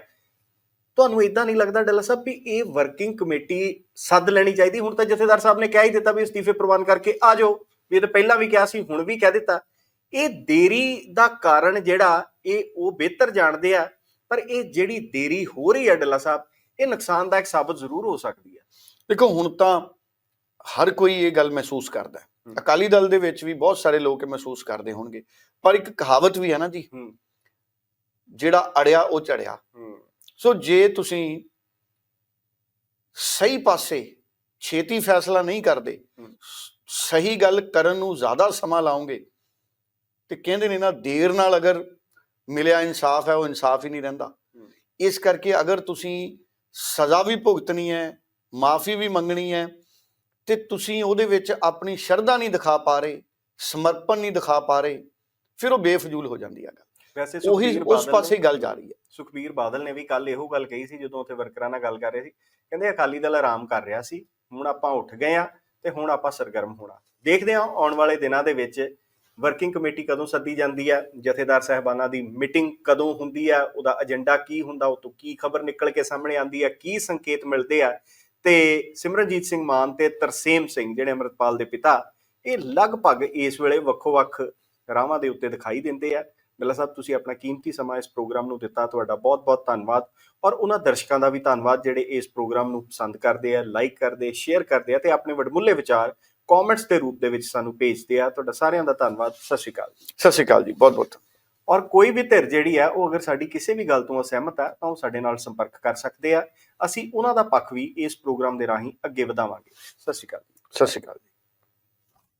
ਤੁਹਾਨੂੰ ਇਦਾਂ ਨਹੀਂ ਲੱਗਦਾ ਡੱਲਾ ਸਾਹਿਬ ਵੀ ਇਹ ਵਰਕਿੰਗ ਕਮੇਟੀ ਸੱਦ ਲੈਣੀ ਚਾਹੀਦੀ? ਹੁਣ ਤਾਂ ਜਥੇਦਾਰ ਸਾਹਿਬ ਨੇ ਕਹਿ ਹੀ ਦਿੱਤਾ ਵੀ ਅਸਤੀਫੇ ਪ੍ਰਵਾਨ ਕਰਕੇ ਆ ਜਾਓ। ਵੀ ਇਹ ਤਾਂ ਪਹਿਲਾਂ ਵੀ ਕਿਹਾ ਸੀ ਹੁਣ ਵੀ ਕਹਿ ਦਿੱਤਾ। ਇਹ ਦੇਰੀ ਦਾ ਕਾਰਨ ਜਿਹੜਾ ਇਹ ਉਹ ਬਿਹਤਰ ਜਾਣਦੇ ਆ ਪਰ ਇਹ ਜਿਹੜੀ ਦੇਰੀ ਹੋ ਰਹੀ ਹੈ ਡੱਲਾ ਸਾਹਿਬ ਇਹ ਨੁਕਸਾਨਦਾਇਕ ਸਾਬਤ ਜ਼ਰੂਰ ਹੋ ਸਕਦੀ ਹੈ ਦੇਖੋ ਹੁਣ ਤਾਂ ਹਰ ਕੋਈ ਇਹ ਗੱਲ ਮਹਿਸੂਸ ਕਰਦਾ ਹੈ। ਅਕਾਲੀ ਦਲ ਦੇ ਵਿੱਚ ਵੀ ਬਹੁਤ ਸਾਰੇ ਲੋਕ ਇਹ ਮਹਿਸੂਸ ਕਰਦੇ ਹੋਣਗੇ। ਪਰ ਇੱਕ ਕਹਾਵਤ ਵੀ ਹੈ ਨਾ ਜੀ ਜਿਹੜਾ ਅੜਿਆ ਉਹ ਚੜਿਆ। ਸੋ ਜੇ ਤੁਸੀਂ ਸਹੀ ਪਾਸੇ ਛੇਤੀ ਫੈਸਲਾ ਨਹੀਂ ਕਰਦੇ ਸਹੀ ਗੱਲ ਕਰਨ ਨੂੰ ਜ਼ਿਆਦਾ ਸਮਾਂ ਲਾਓਗੇ ਤੇ ਕਹਿੰਦੇ ਨੇ ਨਾ ਦੇਰ ਨਾਲ ਅਗਰ ਮਿਲਿਆ ਇਨਸਾਫ ਹੈ ਉਹ ਇਨਸਾਫ ਹੀ ਨਹੀਂ ਰਹਿੰਦਾ। ਇਸ ਕਰਕੇ ਅਗਰ ਤੁਸੀਂ ਸਜ਼ਾ ਵੀ ਭੁਗਤਣੀ ਹੈ ਮਾਫੀ ਵੀ ਮੰਗਣੀ ਹੈ ਤੇ ਤੁਸੀਂ ਉਹਦੇ ਵਿੱਚ ਆਪਣੀ ਸ਼ਰਧਾ ਨਹੀਂ ਦਿਖਾ ਪਾ ਰਹੇ ਸਮਰਪਣ ਨਹੀਂ ਦਿਖਾ ਪਾ ਰਹੇ ਫਿਰ ਉਹ ਬੇਫਜ਼ੂਲ ਹੋ ਜਾਂਦੀ ਹੈ ਵੈਸੇ ਉਹੀ ਸੁਖਬੀਰ ਉਸ ਬਾਦਲ ਪਾਸੇ ਗੱਲ ਜਾ ਰਹੀ ਹੈ। ਸੁਖਬੀਰ ਬਾਦਲ ਨੇ ਵੀ ਕੱਲ ਇਹੋ ਗੱਲ ਕਹੀ ਸੀ ਜਦੋਂ ਉੱਥੇ ਵਰਕਰਾਂ ਨਾਲ ਗੱਲ ਕਰ ਰਹੇ ਸੀ। ਕਹਿੰਦੇ ਅਕਾਲੀ ਦਲ ਆਰਾਮ ਕਰ ਰਿਹਾ ਸੀ ਹੁਣ ਆਪਾਂ ਉੱਠ ਗਏ ਆ ਤੇ ਹੁਣ ਆਪਾਂ ਸਰਗਰਮ ਹੋਣਾ। ਦੇਖਦੇ ਹਾਂ ਆਉਣ ਵਾਲੇ ਦਿਨਾਂ ਦੇ ਵਿੱਚ ਵਰਕਿੰਗ ਕਮੇਟੀ ਕਦੋਂ ਸੱਦੀ ਜਾਂਦੀ ਹੈ ਜਥੇਦਾਰ ਸਹਿਬਾਨਾਂ ਦੀ ਮੀਟਿੰਗ ਕਦੋਂ ਹੁੰਦੀ ਹੈ ਉਹਦਾ ਏਜੰਡਾ ਕੀ ਹੁੰਦਾ ਉਹ ਤੋਂ ਕੀ ਖਬਰ ਨਿਕਲ ਕੇ ਸਾਹਮਣੇ ਆਉਂਦੀ ਹੈ ਕੀ ਸੰਕੇਤ ਮਿਲਦੇ ਆ। ਤੇ ਸਿਮਰਨਜੀਤ ਸਿੰਘ ਮਾਨ ਤੇ ਤਰਸੇਮ ਸਿੰਘ ਜਿਹੜੇ ਅਮਰਤਪਾਲ ਦੇ ਪਿਤਾ ਇਹ ਲਗਭਗ ਇਸ ਵੇਲੇ ਵੱਖੋ-ਵੱਖ ਰਾਵਾਂ ਦੇ ਉੱਤੇ ਦਿਖਾਈ ਦਿੰਦੇ ਆ। ਬਿੱਲਾ ਸਾਹਿਬ ਤੁਸੀਂ ਆਪਣਾ ਕੀਮਤੀ ਸਮਾਂ ਇਸ ਪ੍ਰੋਗਰਾਮ ਨੂੰ ਦਿੱਤਾ ਤੁਹਾਡਾ ਬਹੁਤ-ਬਹੁਤ ਧੰਨਵਾਦ ਔਰ ਉਹਨਾਂ ਦਰਸ਼ਕਾਂ ਦਾ ਵੀ ਧੰਨਵਾਦ ਜਿਹੜੇ ਇਸ ਪ੍ਰੋਗਰਾਮ ਨੂੰ ਪਸੰਦ ਕਰਦੇ ਆ ਲਾਈਕ ਕਰਦੇ ਸ਼ੇਅਰ ਕਰਦੇ ਆ ਤੇ ਆਪਣੇ ਵਡਮੁੱਲੇ ਵਿਚਾਰ ਕਮੈਂਟਸ ਦੇ ਰੂਪ ਦੇ ਵਿੱਚ ਸਾਨੂੰ ਭੇਜਦੇ ਆ। ਤੁਹਾਡਾ ਸਾਰਿਆਂ ਦਾ ਧੰਨਵਾਦ। ਸਤਿ ਸ਼੍ਰੀ ਅਕਾਲ ਸਤਿ ਸ਼੍ਰੀ ਅਕਾਲ ਜੀ। ਬਹੁਤ ਬਹੁਤ ਔਰ ਕੋਈ ਵੀ ਧਿਰ ਜਿਹੜੀ ਆ ਉਹ ਅਗਰ ਸਾਡੀ ਕਿਸੇ ਵੀ ਗੱਲ ਤੋਂ ਅਸਹਿਮਤ ਆ ਤਾਂ ਉਹ ਸਾਡੇ ਨਾਲ ਸੰਪਰਕ ਕਰ ਸਕਦੇ ਆ। ਅਸੀਂ ਉਹਨਾਂ ਦਾ ਪੱਖ ਵੀ ਇਸ ਪ੍ਰੋਗਰਾਮ ਦੇ ਰਾਹੀਂ ਅੱਗੇ ਵਧਾਵਾਂਗੇ। ਸਤਿ ਸ਼੍ਰੀ ਅਕਾਲ ਸਤਿ ਸ਼੍ਰੀ ਅਕਾਲ ਜੀ।